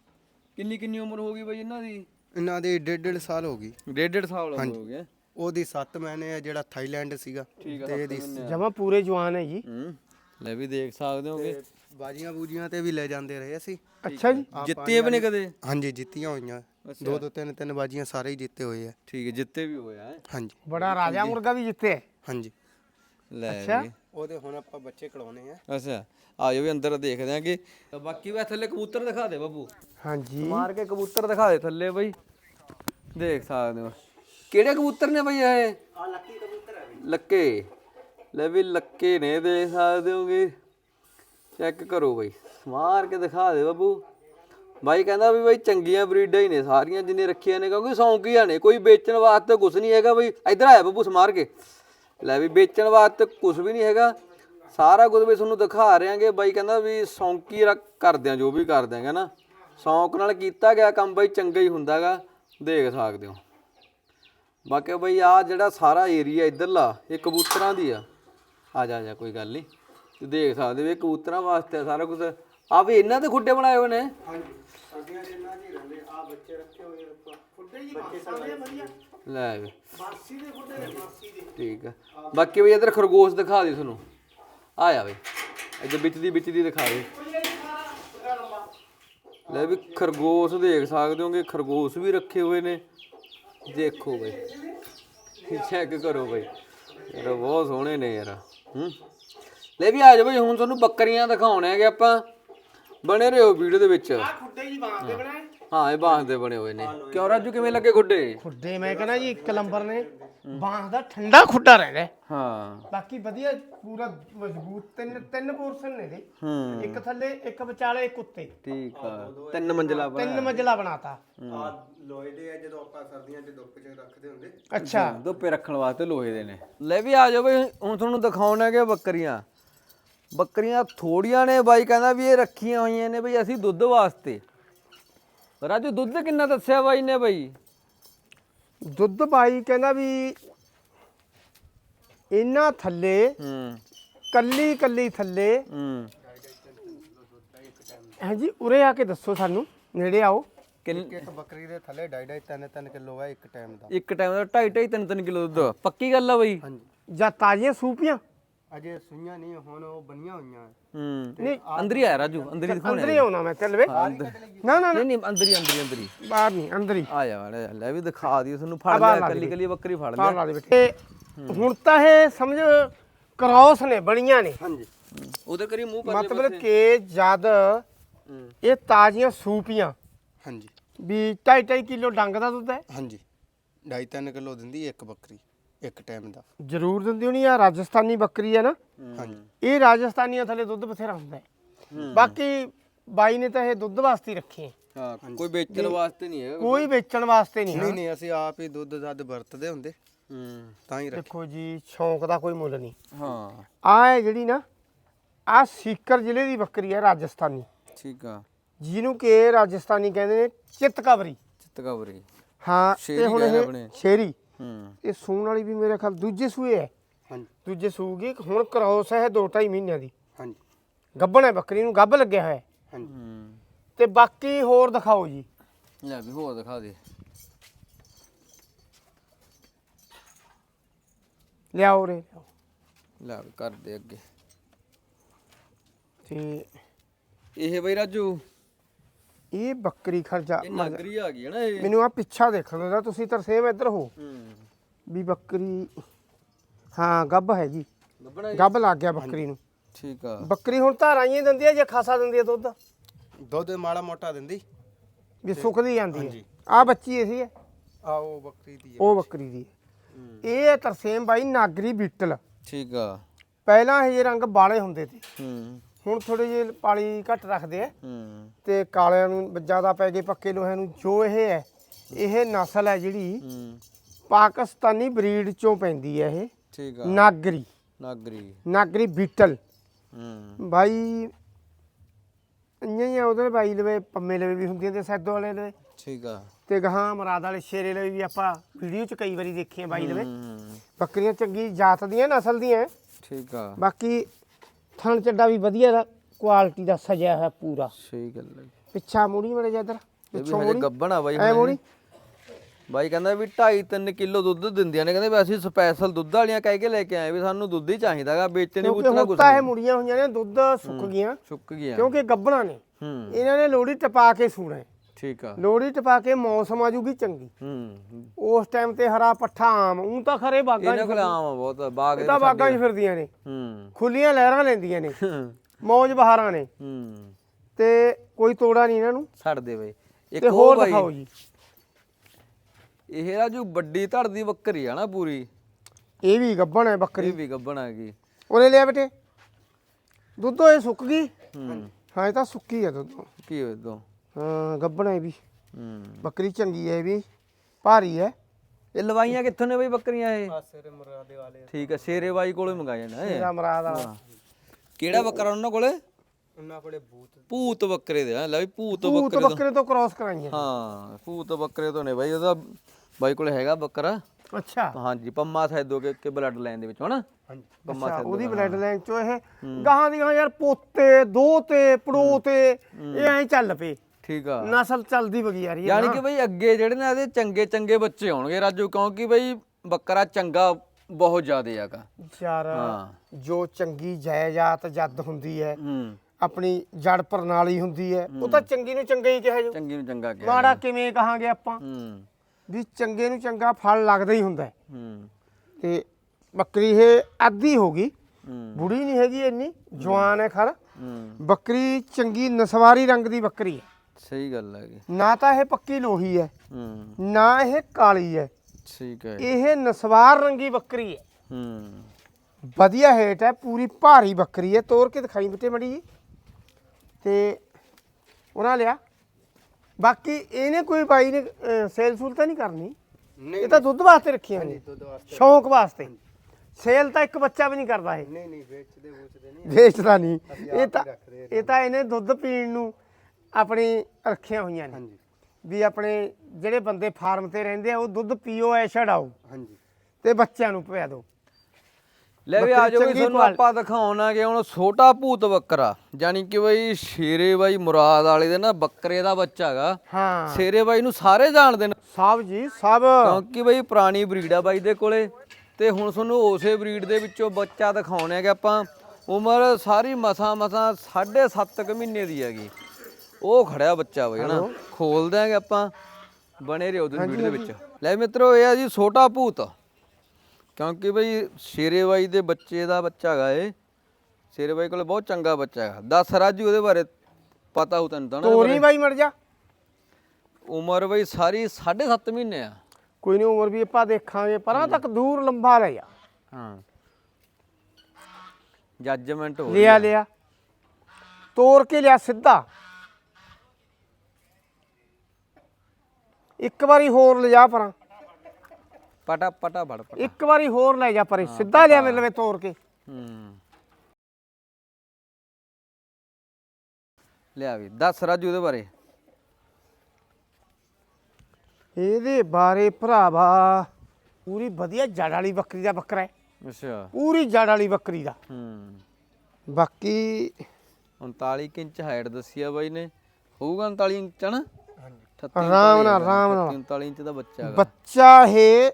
ਕਿੰਨੀ ਕਿੰਨੀ ਉਮਰ ਹੋ ਗਈ ਬਈ ਇਹਨਾਂ ਦੀ? ਇਹਨਾਂ ਦੀ ਡੇਢ ਡੇਢ ਸਾਲ ਹੋ ਗਈ। ਡੇਢ ਡੇਢ ਸਾਲ ਹੋ ਗਏ। ਉਹਦੀ 7 ਮਹੀਨੇ ਹੈ ਜਿਹੜਾ ਥਾਈਲੈਂਡ ਸੀਗਾ। ਆ ਤੇ ਇਹਦੀ ਜਮਾ ਪੂਰੇ ਜਵਾਨ ਹੈ ਜੀ। ਹੂੰ ਲੈ ਵੀ ਦੇਖ ਸਕਦੇ ਹੋਗੇ। ਬਾਜੀਆਂ ਬੂਜੀਆਂ ਤੇ ਵੀ ਲੈ ਜਾਂਦੇ ਰਹੇ ਅਸੀਂ। ਅੱਛਾ ਜੀ। ਜਿੱਤੇ ਵੀ ਨੇ ਕਦੇ? ਹਾਂਜੀ ਜਿੱਤੀਆਂ ਹੋਈਆਂ। ਦੋ ਦੋ ਤਿੰਨ ਤਿੰਨ ਬਾਜੀਆਂ ਸਾਰੇ ਹੀ ਜਿੱਤੇ ਹੋਏ ਆ। ਠੀਕ ਹੈ ਜਿੱਤੇ ਵੀ ਹੋਇਆ ਹੈ। ਹਾਂਜੀ। ਬੜਾ ਰਾਜਾ ਮੁਰਗਾ ਵੀ ਜਿੱਤੇ। ਹਾਂਜੀ। ਲੈ ਅੱਛਾ। ਉਹਦੇ ਹੁਣ ਆਪਾਂ ਬੱਚੇ ਕਢਾਉਣੇ ਆ। ਅੱਛਾ ਆ ਜਾਓ ਵੀ ਅੰਦਰ ਦੇਖਦੇ ਆਂਗੇ ਬਾਕੀ ਵਾ ਥੱਲੇ ਕਬੂਤਰ ਦਿਖਾ ਦੇ ਬੱਬੂ ਹਾਂਜੀ। ਮਾਰ ਕੇ ਕਬੂਤਰ ਦਿਖਾ ਦੇ ਥੱਲੇ ਬਈ। ਦੇਖ ਸਕਦੇ ਹੋ। ਕਿਹੜੇ ਕਬੂਤਰ ਨੇ ਬਈ ਇਹ? ਆ ਲੱਕੀ ਕਬੂਤਰ ਹੈ ਲੱਕੇ। ਲੈ ਵੀ ਲੱਕੇ ਨੇ ਦੇਖ ਸਕਦੇ ਹੋਗੇ। ਚੈੱਕ ਕਰੋ ਬਈ। ਮਾਰ ਕੇ ਦਿਖਾ ਦੇ ਬੱਬੂ। ਬਾਈ ਕਹਿੰਦਾ ਵੀ ਬਈ ਚੰਗੀਆਂ ਬਰੀਡਾਂ ਹੀ ਨੇ ਸਾਰੀਆਂ ਜਿੰਨੇ ਰੱਖੀਆਂ ਨੇ ਕਿਉਂਕਿ ਸੌਂਕੀਆਂ ਨੇ। ਕੋਈ ਵੇਚਣ ਵਾਸਤੇ ਕੁਝ ਨਹੀਂ ਹੈਗਾ ਬਈ। ਇੱਧਰ ਆਇਆ ਬੱਬੂ ਸਮਾਰ ਕੇ। ਲੈ ਵੀ ਵੇਚਣ ਵਾਸਤੇ ਕੁਝ ਵੀ ਨਹੀਂ ਹੈਗਾ। ਸਾਰਾ ਕੁਝ ਵੀ ਤੁਹਾਨੂੰ ਦਿਖਾ ਰਿਆਂਗੇ ਬਾਈ ਕਹਿੰਦਾ ਵੀ ਸੌਂਕੀ ਰੱਖ ਕਰਦੇ ਆ ਜੋ ਵੀ ਕਰਦੇ ਆਂਗੇ ਨਾ। ਸ਼ੌਂਕ ਨਾਲ ਕੀਤਾ ਗਿਆ ਕੰਮ ਬਈ ਚੰਗਾ ਹੀ ਹੁੰਦਾਗਾ। ਦੇਖ ਸਕਦੇ ਹੋ। ਬਾਕੀ ਬਈ ਆ ਜਿਹੜਾ ਸਾਰਾ ਏਰੀਆ ਇਧਰਲਾ ਇਹ ਕਬੂਤਰਾਂ ਦੀ ਆ। ਆ ਜਾ ਆ ਜਾ ਕੋਈ ਗੱਲ ਨਹੀਂ। ਤੇ ਦੇਖ ਸਕਦੇ ਹੋ ਇਹ ਕਬੂਤਰਾਂ ਵਾਸਤੇ ਆ ਸਾਰਾ ਕੁਝ। ਆ ਵੀ ਇਹਨਾਂ ਦੇ ਖੁੱਡੇ ਬਣਾਏ ਹੋਏ ਨੇ। ਹਾਂਜੀ ਸਾਡੀਆਂ ਜਿੰਨਾ ਜੀ ਰਹਿੰਦੇ। ਆ ਬੱਚੇ ਰੱਖੇ ਹੋਏ ਆਪਾਂ। ਖੁੱਡੇ ਜੀ ਵਧੀਆ। ਲੈ ਵੀ। ਮਾਸੀ ਦੇ ਖੁੱਡੇ ਨੇ ਮਾਸੀ ਦੇ। ਠੀਕ ਆ। ਬਾਕੀ ਬਈ ਇਧਰ ਖਰਗੋਸ਼ ਦਿਖਾ ਦੇ ਤੁਹਾਨੂੰ। ਆ ਜਾ ਬਈ। ਇੱਧਰ ਵਿੱਚ ਦੀ ਵਿੱਚ ਦੀ ਦਿਖਾ ਦੇ ਲੈ ਵੀ ਖਰਗੋਸ਼ ਦੇਖ ਸਕਦੇ ਹੋਗੇ ਖਰਗੋਸ਼ ਵੀ ਰੱਖੇ ਹੋਏ ਨੇ। ਦੇਖੋ ਬਈ। ਚੈੱਕ ਕਰੋ ਬਈ। ਯਾਰ ਬਹੁਤ ਸੋਹਣੇ ਨੇ ਯਾਰ। ਹੂੰ। ਲੈ ਵੀ ਆ ਜਾ ਬਈ ਹੁਣ ਤੁਹਾਨੂੰ ਬੱਕਰੀਆਂ ਦਿਖਾਉਣੇ ਹੈਗੇ ਆਪਾਂ। ਬਣੇ ਰਹੋ ਵੀਡੀਓ ਦੇ ਵਿੱਚ। ਖੁੱਡੇ ਜੀ ਬਾਂਸ ਦੇ ਬਣਾਏ। ਹਾਂ ਇਹ ਬਾਂਸ ਦੇ ਬਣੇ ਹੋਏ ਨੇ। ਕਿਉਂ ਰਾਜੂ ਕਿਵੇਂ ਲੱਗੇ ਖੁੱਡੇ? ਖੁੱਡੇ ਮੈਂ ਕਹਿੰਦਾ ਜੀ ਇੱਕ ਨੰਬਰ ਨੇ। ਬਾਂਸ ਦਾ ਠੰਡਾ ਖੁੱਡਾ ਰਹਿੰਦਾ ਹੈ। ਹਾਂ। ਬਾਕੀ ਵਧੀਆ ਪੂਰਾ ਮਜ਼ਬੂਤ ਤਿੰਨ ਤਿੰਨ ਪੋਰਸ਼ਨ ਨੇ ਦੇ ਹੂੰ। ਇੱਕ ਥੱਲੇ ਇੱਕ ਵਿਚਾਲੇ ਇੱਕ ਉੱਤੇ। ਠੀਕ ਆ। ਤਿੰਨ ਮੰਜ਼ਲਾ ਤਿੰਨ ਬਣਾ ਮੰਜ਼ਲਾ ਬਣਾਤਾ। ਆ ਲੋਹੇ ਦੇ ਆ ਜਦੋਂ ਆਪਾਂ ਸਰਦੀਆਂ 'ਚ ਧੁੱਪ 'ਚ ਰੱਖਦੇ ਹੁੰਦੇ। ਅੱਛਾ। ਧੁੱਪੇ ਰੱਖਣ ਵਾਸਤੇ ਲੋਹੇ ਦੇ ਨੇ। ਲੈ ਵੀ ਆ ਜਾਓ ਬਈ ਹੁਣ ਤੁਹਾਨੂੰ ਦਿਖਾਉਣਾ ਕਿ ਬੱਕਰੀਆਂ। ਬੱਕਰੀਆਂ ਥੋੜੀਆਂ ਨੇ ਬਾਈ ਕਹਿੰਦਾ ਵੀ ਇਹ ਰੱਖੀਆਂ ਹੋਈਆਂ ਨੇ ਬਈ ਅਸੀਂ ਦੁੱਧ ਵਾਸਤੇ। ਰਾਜੂ ਦੁੱਧ ਕਿੰਨਾ ਦੱਸਿਆ ਬਾਈ ਨੇ ਬਈ? ਦੁੱਧ ਬਾਈ ਕਹਿੰਦਾ ਵੀ ਇਹਨਾਂ ਥੱਲੇ ਹੂੰ। ਕੱਲੀ ਕੱਲੀ ਥੱਲੇ ਹੂੰ। ਹਾਂਜੀ ਉਰੇ ਆ ਕੇ ਦੱਸੋ ਸਾਨੂੰ ਨੇੜੇ ਆਓ। ਕਿੰਨ ਇੱਕ ਬੱਕਰੀ ਦੇ ਥੱਲੇ 2.5 3 3 ਕਿਲੋ ਆ ਇੱਕ ਟਾਈਮ ਦਾ। ਇੱਕ ਟਾਈਮ ਦਾ 2.5 2.5 3 3 ਕਿਲੋ ਦੁੱਧ। ਪੱਕੀ ਗੱਲ ਆ ਬਈ? ਹਾਂਜੀ। ਜਾਂ ਤਾਜ਼ੀਆਂ ਸੂਪੀਆਂ? ਅਜੇ ਸੂਈਆਂ ਨਹੀਂ ਹੁਣ ਉਹ ਬਣੀਆਂ ਹੋਈਆਂ। ਹੂੰ। ਨਹੀਂ ਅੰਦਰ ਹੀ ਆਇਆ ਰਾਜੂ ਅੰਦਰ ਹੀ ਦਿਖਾਉਣੇ ਅੰਦਰ ਹੀ ਆਉਣਾ ਮੈਂ ਚੱਲ ਵੇ। ਨਾ ਨਾ ਨਹੀਂ ਨਹੀਂ ਅੰਦਰ ਹੀ ਅੰਦਰ ਹੀ ਅੰਦਰ ਹੀ। ਬਾਹਰ ਨਹੀਂ ਅੰਦਰ ਹੀ। ਆ ਜਾ ਲੈ ਵੀ ਦਿਖਾ ਦੀ ਤੁਹਾਨੂੰ ਫੜ ਲਿਆ ਕੱਲੀ ਕੱਲੀ ਬੱਕਰੀ ਫੜ ਲਿਆ। ਬੇਟੇ। ਹੁਣ ਤਾਂ ਇਹ ਸਮਝ ਕ੍ਰਾਸ ਨੇ ਬਣੀਆਂ ਨੇ। ਹਾਂਜੀ। ਉਹਦੇ ਕਰੀ ਮੂੰਹ ਕਰ ਮਤਲਬ ਕਿ ਜਦ ਇਹ ਤਾਜ਼ੀਆਂ ਸੂਪੀਆਂ ਹਾਂਜੀ। ਵੀ 2.5 ਕਿਲੋ ਡੰਗ ਦਾ ਦੁੱਧ ਹੈ? ਹਾਂਜੀ। 2.5 3 ਕਿਲੋ ਦਿੰਦੀ ਇੱਕ ਬੱਕਰੀ। ਇੱਕ ਟਾਈਮ ਦਾ। ਜ਼ਰੂਰ ਦਿੰਦੀ ਹੋਣੀ ਆ ਰਾਜਸਥਾਨੀ ਬੱਕਰੀ ਹੈ ਨਾ? ਹਾਂਜੀ। ਇਹ ਰਾਜਸਥਾਨੀਆਂ ਥੱਲੇ ਦੁੱਧ ਬਥੇਰਾ ਹੁੰਦਾ ਹੈ। ਬਾਕੀ ਬਾਈ ਨੇ ਤਾਂ ਇਹ ਦੁੱਧ ਵਾਸਤੇ ਹੀ ਰੱਖੇ ਹੈ। ਹਾਂ ਕੋਈ ਵੇਚਣ ਵਾਸਤੇ ਨਹੀਂ ਹੈਗਾ। ਕੋਈ ਵੇਚਣ ਵਾਸਤੇ ਨਹੀਂ ਹੈ। ਨਹੀਂ ਨਹੀਂ ਅਸੀਂ ਆਪ ਹੀ ਦੁੱਧ ਦੱਧ ਵਰਤਦੇ ਹੁੰਦੇ। ਹੂੰ। ਤਾਂ ਹੀ ਰੱਖ। ਦੇਖੋ ਜੀ ਸ਼ੌਂਕ ਦਾ ਕੋਈ ਮੁੱਲ ਨਹੀਂ। ਹਾਂ। ਆ ਹੈ ਜਿਹੜੀ ਨਾ ਆ ਸੀਕਰ ਜ਼ਿਲ੍ਹੇ ਦੀ ਬੱਕਰੀ ਹੈ ਰਾਜਸਥਾਨੀ। ਠੀਕ ਆ। ਜਿਹਨੂੰ ਕਿ ਰਾਜਸਥਾਨੀ ਕਹਿੰਦੇ ਨੇ ਚਿੱਤਕਬਰੀ ਚਿਤਕਬਰੀ ਹਾਂ ਸ਼ੇਰੀ ਤੇ ਹੁਣ ਇਹ। ਸ਼ੇਰੀ। ਹੂੰ ਇਹ ਸੂਣ ਵਾਲੀ ਵੀ ਮੇਰੇ ਖਿਆਲ ਦੂਜੇ ਸੂਏ ਹੈ। ਹਾਂਜੀ। ਦੂਜੇ ਸੂਗੀ ਹੁਣ ਕ੍ਰੋਸ ਹੈ 2.5 ਮਹੀਨਿਆਂ ਦੀ। ਹਾਂਜੀ। ਗੱਬਣ ਹੈ ਬੱਕਰੀ ਨੂੰ ਗੱਬ ਲੱਗਿਆ ਹੋਇਆ ਹੈ। ਹਾਂਜੀ। ਹੂੰ ਤੇ ਬਾਕੀ ਹੋਰ ਦਿਖਾਓ ਜੀ। ਲੈ ਵੀ ਹੋਰ ਦਿਖਾ ਦੇ। ਲਿਆਓ ਰੇ ਲਿਆਓ। ਲੈ ਵੀ ਕਰ ਦੇ ਅੱਗੇ। ਤੇ ਇਹ ਬਈ ਰਾਜੂ ਇਹ ਬੱਕਰੀ ਖਰਚਾ ਇਹ ਨਾਗਰੀ ਆ ਗਈ ਹੈ ਨਾ ਇਹ। ਮੈਨੂੰ ਆ ਪਿੱਛਾ ਦੇਖਣ ਦਾ ਤੁਸੀਂ ਤਰਸੇਮ ਇੱਧਰ ਹੋ। ਹੂੰ। ਵੀ ਬੱਕਰੀ ਹਾਂ ਗੱਬ ਹੈਗੀ ਲੱਭਣਾ ਗੱਬ ਲੱਗ ਗਿਆ ਬੱਕਰੀ ਨੂੰ। ਠੀਕ ਆ। ਬੱਕਰੀ ਹੁਣ ਧਾਰਾਂ ਹੀ ਦਿੰਦੀ ਹੈ ਜੇ ਖਾਸਾ ਦਿੰਦੀ ਹੈ ਦੁੱਧ। ਦੁੱਧ ਮਾੜਾ ਮੋਟਾ ਦਿੰਦੀ। ਵੀ ਸੁੱਕਦੀ ਜਾਂਦੀ ਹੈ। ਹਾਂਜੀ। ਆ ਬੱਚੀ ਇਹੀ ਹੈ ਆ ਉਹ ਬੱਕਰੀ ਦੀ ਹੈ। ਉਹ ਬੱਕਰੀ ਦੀ ਹੈ। ਇਹ ਹੈ ਤਰਸੇਮ ਬਾਈ ਨਾਗਰੀ ਬੀਟਲ। ਠੀਕ ਆ। ਪਹਿਲਾਂ ਇਹ ਰੰਗ ਬਾਲੇ ਹੁੰਦੇ ਸੀ ਹੂੰ। ਹੁਣ ਥੋੜੇ ਜਿਹੇ ਪਾਲੀ ਘੱਟ ਰੱਖਦੇ ਆ। ਹੂੰ। ਤੇ ਕਾਲਿਆਂ ਨੂੰ ਜ਼ਿਆਦਾ ਪੈ ਗਏ ਪੱਕੇ ਲੋਹੇ ਨੂੰ ਜੋ ਇਹ ਹੈ ਇਹ ਨਸਲ ਹੈ ਜਿਹੜੀ ਹੂੰ। ਪਾਕਿਸਤਾਨੀ ਬਰੀਡ ਚੋਂ ਪੈਂਦੀ ਹੈ ਇਹ। ਠੀਕ ਆ। ਨਾਗਰੀ। ਨਾਗਰੀ। ਨਾਗਰੀ ਬੀਟਲ। ਹੂੰ। ਹੀ ਆ ਉਹਦੇ ਬਾਈ ਲਵੇ ਪੰਮੇ ਲਵੇ ਵੀ ਹੁੰਦੀਆਂ ਤੇ ਸੈਦੋ ਵਾਲੇ ਲਵੇ। ਠੀਕ ਆ। ਤੇ ਗਾਹਾਂ ਮਰਾਦ ਵਾਲੇ ਸ਼ੇਰੇ ਲਵੇ ਵੀ ਆਪਾਂ ਵੀਡੀਓ ਚ ਕਈ ਵਾਰੀ ਦੇਖੀਆਂ ਬਾਈ ਲਵੇ। ਹੂੰ। ਬੱਕਰੀਆਂ ਚੰਗੀ ਜਾਤ ਦੀਆਂ ਨਸਲ ਦੀਆਂ। ਠੀਕ ਆ। ਬਾਕੀ ਥਣ ਚੱਡਾ ਵੀ ਵਧੀਆ ਦਾ ਕੁਆਲਿਟੀ ਦਾ ਸਜਿਆ ਹੋਇਆ ਪੂਰਾ। ਸਹੀ ਗੱਲ ਹੈ ਪਿੱਛਾ ਮੁੜੀ ਮੜੇ ਜਿੱਧਰ ਇਹ ਵੀ ਪਿੱਛੋਂ ਹਜੇ ਮੁੜੀ। ਗੱਬਣ ਆ ਬਾਈ ਐ ਮੁੜੀ। ਬਾਈ ਕਹਿੰਦਾ ਵੀ 2.5 3 ਕਿਲੋ ਦੁੱਧ ਦਿੰਦੀਆਂ ਨੇ ਕਹਿੰਦੇ ਵੀ ਅਸੀਂ ਸਪੈਸ਼ਲ ਦੁੱਧ ਵਾਲੀਆਂ ਕਹਿ ਕੇ ਲੈ ਕੇ ਆਏ ਵੀ ਸਾਨੂੰ ਦੁੱਧ ਹੀ ਚਾਹੀਦਾਗਾ ਵੇਚਣੀ ਕਿਉਂਕਿ ਬੁੱਚਣਾ ਹੁਣ ਕੁਛ ਤਾਂ ਇਹ ਮੁੜੀਆਂ ਹੋਈਆਂ ਨੇ ਦੁੱਧ ਸੁੱਕ ਗਈਆਂ। ਸੁੱਕ ਗਿਆ ਕਿਉਂਕਿ ਗੱਬਣਾ ਨੇ। ਹੂੰ। ਇਹਨਾਂ ਨੇ ਲੋੜੀ ਟਪਾ ਕੇ ਸੂਣਾ ਹੈ। ਠੀਕ ਆ। ਲੋੜੀ ਟਪਾ ਕੇ ਮੌਸਮ ਆ ਜੂਗੀ ਚੰਗੀ। ਹੂੰ। ਉਸ ਟਾਈਮ ਤੇ ਹਰਾ ਪੱਠਾ ਆਮ ਉਹ ਤਾਂ ਖਰੇ ਬਾਗਾਂ ਇਹਨਾਂ ਕੋਲ ਆਮ ਆ ਬਹੁਤ ਬਾਗ ਇਹ ਦੇ ਤਾਂ ਬਾਗਾਂ 'ਚ ਫਿਰਦੀਆਂ ਨੇ। ਹੂੰ। ਖੁੱਲੀਆਂ ਲਹਿਰਾਂ ਲੈਂਦੀਆਂ ਨੇ। ਮੌਜ ਬਹਾਰਾਂ ਨੇ। ਹੂੰ। ਤੇ ਕੋਈ ਤੋੜਾ ਨਹੀਂ ਇਹਨਾਂ ਨੂੰ। ਛੱਡ ਦੇ ਬਈ। ਇੱਕ ਹੋਰ ਦਿਖਾਓ ਜੀ। ਇਹ ਰਾਜੂ ਵੱਡੀ ਧੜ ਦੀ ਬੱਕਰੀ ਆ ਨਾ ਪੂਰੀ। ਇਹ ਵੀ ਗੱਬਣ ਹੈ ਬੱਕਰੀ। ਇਹ ਵੀ ਗੱਬਣ ਆ ਗਈ ਉਹਨੇ ਲਿਆ ਬੇਟੇ। ਦੁੱਧੋ ਇਹ ਸੁੱਕ ਗਈ। ਹੂੰ। ਇਹ ਤਾਂ ਸੁੱਕੀ ਹੈ ਦੁੱਧੋ। ਕੀ ਹੋਏ ਦੋ ਹਾਂ ਗੱਬਣ ਹੈ ਵੀ। ਹੂੰ। ਬੱਕਰੀ ਚੰਗੀ ਹੈ ਵੀ। ਭਾਰੀ ਹੈ। ਇਹ ਲਵਾਈਆਂ ਕਿੱਥੋਂ ਨੇ ਬਈ ਬੱਕਰੀਆਂ ਇਹ? ਸਿਰੇ ਮੁਰਾਦੇ ਵਾਲੇ ਠੀਕ ਆ ਸ਼ੇਰੇ ਬਾਈ ਕੋਲੋਂ ਹੀ ਮੰਗਾਇਆ ਨਾ। ਇਹ ਮੇਰਾ ਮਰਾਦ ਵਾਲਾ। ਕਿਹੜਾ ਬੱਕਰਾ ਉਹਨਾਂ ਕੋਲੇ? ਉਹਨਾਂ ਕੋਲੇ ਬੂਤ ਭੂਤ ਬੱਕਰੇ ਦੇ ਆ। ਲੈ ਵੀ ਭੂਤ ਭੂਤ ਬੱਕਰੇ ਤੋਂ। ਬੱਕਰੇ ਤੋਂ ਕ੍ਰਾਸ ਕਰਾਈਆਂ। ਹਾਂ ਭੂਤ ਬੱਕਰੇ ਤੋਂ ਨੇ ਬਾਈ। ਉਹਦਾ ਬਾਈ ਕੋਲੇ ਹੈਗਾ ਬੱਕਰਾ। ਅੱਛਾ। ਹਾਂਜੀ ਪੰਮਾ ਸੈਦੋ ਕੇ ਕੇ ਬਲੱਡ ਲਾਈਨ ਦੇ ਵਿੱਚ ਹਨਾ? ਹਾਂਜੀ। ਪੰਮਾ ਅੱਛਾ ਸੈਦੋ ਉਹਦੀ ਬਲੱਡ ਲਾਈਨ ਚੋਂ ਇਹ ਗਾਹਾਂ ਦੀਆਂ ਯਾਰ ਪੋਤੇ ਦੋਤੇ ਪੜੋਤੇ ਇਹ ਐਂ ਚੱਲ ਪਏ। ਠੀਕ ਆ। ਨਸਲ ਚੱਲਦੀ ਵਗੀ ਯਾਰ ਇਹ ਯਾਨੀ ਕਿ ਬਈ ਅੱਗੇ ਜਿਹੜੇ ਨੇ ਇਹਦੇ ਚੰਗੇ ਚੰਗੇ ਬੱਚੇ ਹੋਣਗੇ ਰਾਜੂ ਕਿਉਂਕਿ ਬਈ ਬੱਕਰਾ ਚੰਗਾ ਬਹੁਤ ਜ਼ਿਆਦੇ ਹੈਗਾ। ਯਾਰ ਹਾਂ। ਜੋ ਚੰਗੀ ਜਾਇਦਾਦ ਜੱਦ ਹੁੰਦੀ ਹੈ ਹੂੰ। ਆਪਣੀ ਜੜ ਪ੍ਰਣਾਲੀ ਹੁੰਦੀ ਹੈ ਉਹ ਤਾਂ ਚੰਗੀ ਨੂੰ ਚੰਗਾ ਹੀ ਕਿਹਾ ਜੋ ਚੰਗੀ ਨੂੰ ਚੰਗਾ ਕਿਹਾ ਮਾੜਾ ਕਿਵੇਂ ਕਹਾਂਗੇ ਆਪਾਂ? ਹੂੰ। ਵੀ ਚੰਗੇ ਨੂੰ ਚੰਗਾ ਫਲ ਲੱਗਦਾ ਹੀ ਹੁੰਦਾ ਹੈ। ਹੂੰ। ਤੇ ਬੱਕਰੀ ਇਹ ਅੱਧੀ ਹੋ ਗਈ। ਹੂੰ। ਬੁੜੀ ਨਹੀਂ ਹੈਗੀ ਇੰਨੀ ਜਵਾਨ ਹੈ ਖਰ। ਹੂੰ। ਬੱਕਰੀ ਚੰਗੀ ਨਸਵਾਰੀ ਰੰਗ ਦੀ ਬੱਕਰੀ ਹੈ। ਸਹੀ ਗੱਲ ਹੈਗੀ। ਨਾ ਤਾਂ ਇਹ ਪੱਕੀ ਲੋਹੀ ਹੈ ਹੂੰ। ਨਾ ਇਹ ਕਾਲੀ ਹੈ। ਠੀਕ ਹੈ। ਇਹ ਨਸਵਾਰ ਰੰਗੀ ਬੱਕਰੀ ਹੈ। ਹੂੰ। ਵਧੀਆ ਹੇਟ ਹੈ ਪੂਰੀ ਭਾਰੀ ਬੱਕਰੀ ਹੈ। ਤੋੜ ਕੇ ਦਿਖਾਈ ਬਿੱਟੇ ਮੜੀ ਜੀ। ਤੇ ਉਹਨਾਂ ਲਿਆ। ਬਾਕੀ ਇਹਨੇ ਕੋਈ ਬਾਈ ਨੇ ਸੇਲ ਸੂਲ ਤਾਂ ਨਹੀਂ ਕਰਨੀ? ਇਹ ਤਾਂ ਦੁੱਧ ਵਾਸਤੇ ਰੱਖੀਆਂ ਨੇ। ਦੁੱਧ ਵਾਸਤੇ। ਸ਼ੌਂਕ ਵਾਸਤੇ। ਸੇਲ ਤਾਂ ਇੱਕ ਬੱਚਾ ਵੀ ਨਹੀਂ ਕਰਦਾ ਇਹ। ਨਹੀਂ ਨਹੀਂ ਵੇਚਦੇ ਵੂਚਦੇ ਨਹੀਂ। ਵੇਚਦਾ ਨਹੀਂ। ਇਹ ਤਾਂ ਇਹ ਤਾਂ ਇਹਨੇ ਦੁੱਧ ਪੀਣ ਨੂੰ ਆਪਣੀ ਰੱਖੀਆਂ ਹੋਈਆਂ ਨੇ। ਹਾਂਜੀ। ਵੀ ਆਪਣੇ ਜਿਹੜੇ ਬੰਦੇ ਫਾਰਮ ਤੇ ਰਹਿੰਦੇ ਆ ਉਹ ਦੁੱਧ ਪੀਓ ਐ ਛਡਾਓ ਹਾਂਜੀ। ਤੇ ਬੱਚਿਆਂ ਨੂੰ ਪਿਆ ਦਿਓ। ਲੈ ਵੀ ਆ ਜਾਓ ਵੀ ਤੁਹਾਨੂੰ ਆਪਾਂ ਦਿਖਾਉਣਾਗੇ ਹੁਣ ਛੋਟਾ ਭੂਤ ਬੱਕਰਾ ਜਾਨੀ ਕਿ ਬਈ ਸ਼ੇਰੇ ਬਾਈ ਮੁਰਾਦ ਵਾਲੇ ਦੇ ਨਾ ਬੱਕਰੇ ਦਾ ਬੱਚਾ ਹੈਗਾ। ਹਾਂ। ਸ਼ੇਰੇ ਬਾਈ ਨੂੰ ਸਾਰੇ ਜਾਣਦੇ ਨੇ ਸਾਹਿਬ ਜੀ ਸਭ ਕਿਉਂਕਿ ਬਈ ਪੁਰਾਣੀ ਬਰੀਡ ਆ ਬਾਈ ਦੇ ਕੋਲੇ। ਤੇ ਹੁਣ ਤੁਹਾਨੂੰ ਉਸੇ ਬਰੀਡ ਦੇ ਵਿੱਚੋਂ ਬੱਚਾ ਦਿਖਾਉਣੇ ਹੈਗੇ ਆਪਾਂ। ਉਮਰ ਸਾਰੀ ਮਸਾ ਮਸਾ 7.5 ਕੁ ਮਹੀਨੇ ਦੀ ਹੈਗੀ। ਉਹ ਖੜਿਆ ਬੱਚਾ ਬਈ ਹਨਾ? ਖੋਲ ਦਿਆਂਗੇ ਆਪਾਂ ਬਣੇ ਰਹੋ ਉਹਦੀ ਬਰੀਡ ਦੇ ਵਿੱਚ। ਲੈ ਮਿੱਤਰੋ ਇਹ ਆ ਜੀ ਛੋਟਾ ਭੂਤ। ਕਿਉਂਕਿ ਬਈ ਸ਼ੇਰੇ ਬਾਈ ਦੇ ਬੱਚੇ ਦਾ ਬੱਚਾ ਹੈਗਾ ਇਹ। ਸ਼ੇਰੇ ਬਾਈ ਕੋਲੇ ਬਹੁਤ ਚੰਗਾ ਬੱਚਾ ਹੈਗਾ। ਦੱਸ ਰਾਜੂ ਉਹਦੇ ਬਾਰੇ ਪਤਾ ਹੋ ਤੈਨੂੰ ਤਾਂ ਉਹਦੇ ਤੋਰੀ ਬਾਈ ਮਰ ਜਾ। ਬਾਰੇ? ਉਮਰ ਬਈ ਸਾਰੀ 7.5 ਮਹੀਨੇ ਆ। ਕੋਈ ਨਹੀਂ ਉਮਰ ਵੀ ਆਪਾਂ ਦੇਖਾਂਗੇ ਪਰਾਂ ਤੱਕ ਦੂਰ ਲੰਬਾ ਲੈ ਜਾ ਹਾਂ। ਜੱਜਮੈਂਟ ਹੋ ਲਿਆ ਲਿਆ। ਤੋੜ ਕੇ ਲਿਆ ਸਿੱਧਾ। ਇੱਕ ਵਾਰੀ ਹੋਰ ਲਿਜਾ ਪਰਾਂ। ਪਟਾ ਪਟਾ ਫੜ ਪਟਾ। ਇੱਕ ਵਾਰੀ ਹੋਰ ਲੈ ਜਾ ਪਰੇ ਸਿੱਧਾ ਲਿਆ ਮੇਰੇ ਲਵੇ ਤੋੜ ਕੇ। ਹੂੰ। ਲਿਆ ਵੀ ਦੱਸ ਰਾਜੂ ਉਹਦੇ ਬਾਰੇ। ਇਹਦੇ ਬਾਰੇ ਭਰਾਵਾ ਪੂਰੀ ਵਧੀਆ ਜੜ ਵਾਲੀ ਬੱਕਰੀ ਦਾ ਬੱਕਰਾ ਹੈ। ਅੱਛਾ। ਪੂਰੀ ਜੜ ਵਾਲੀ ਬੱਕਰੀ ਦਾ। ਹੂੰ। ਬਾਕੀ 39 ਕੁ ਇੰਚ ਹਾਈਟ ਦੱਸੀ ਆ ਬਾਈ ਨੇ। ਹੋਊਗਾ 39 ਇੰਚ ਨਾ ਆਰਾਮ ਨਾਲ, ਆਰਾਮ ਨਾਲ। 39 ਇੰਚ ਦਾ ਬੱਚਾ ਹੈਗਾ। ਬੱਚਾ ਇਹ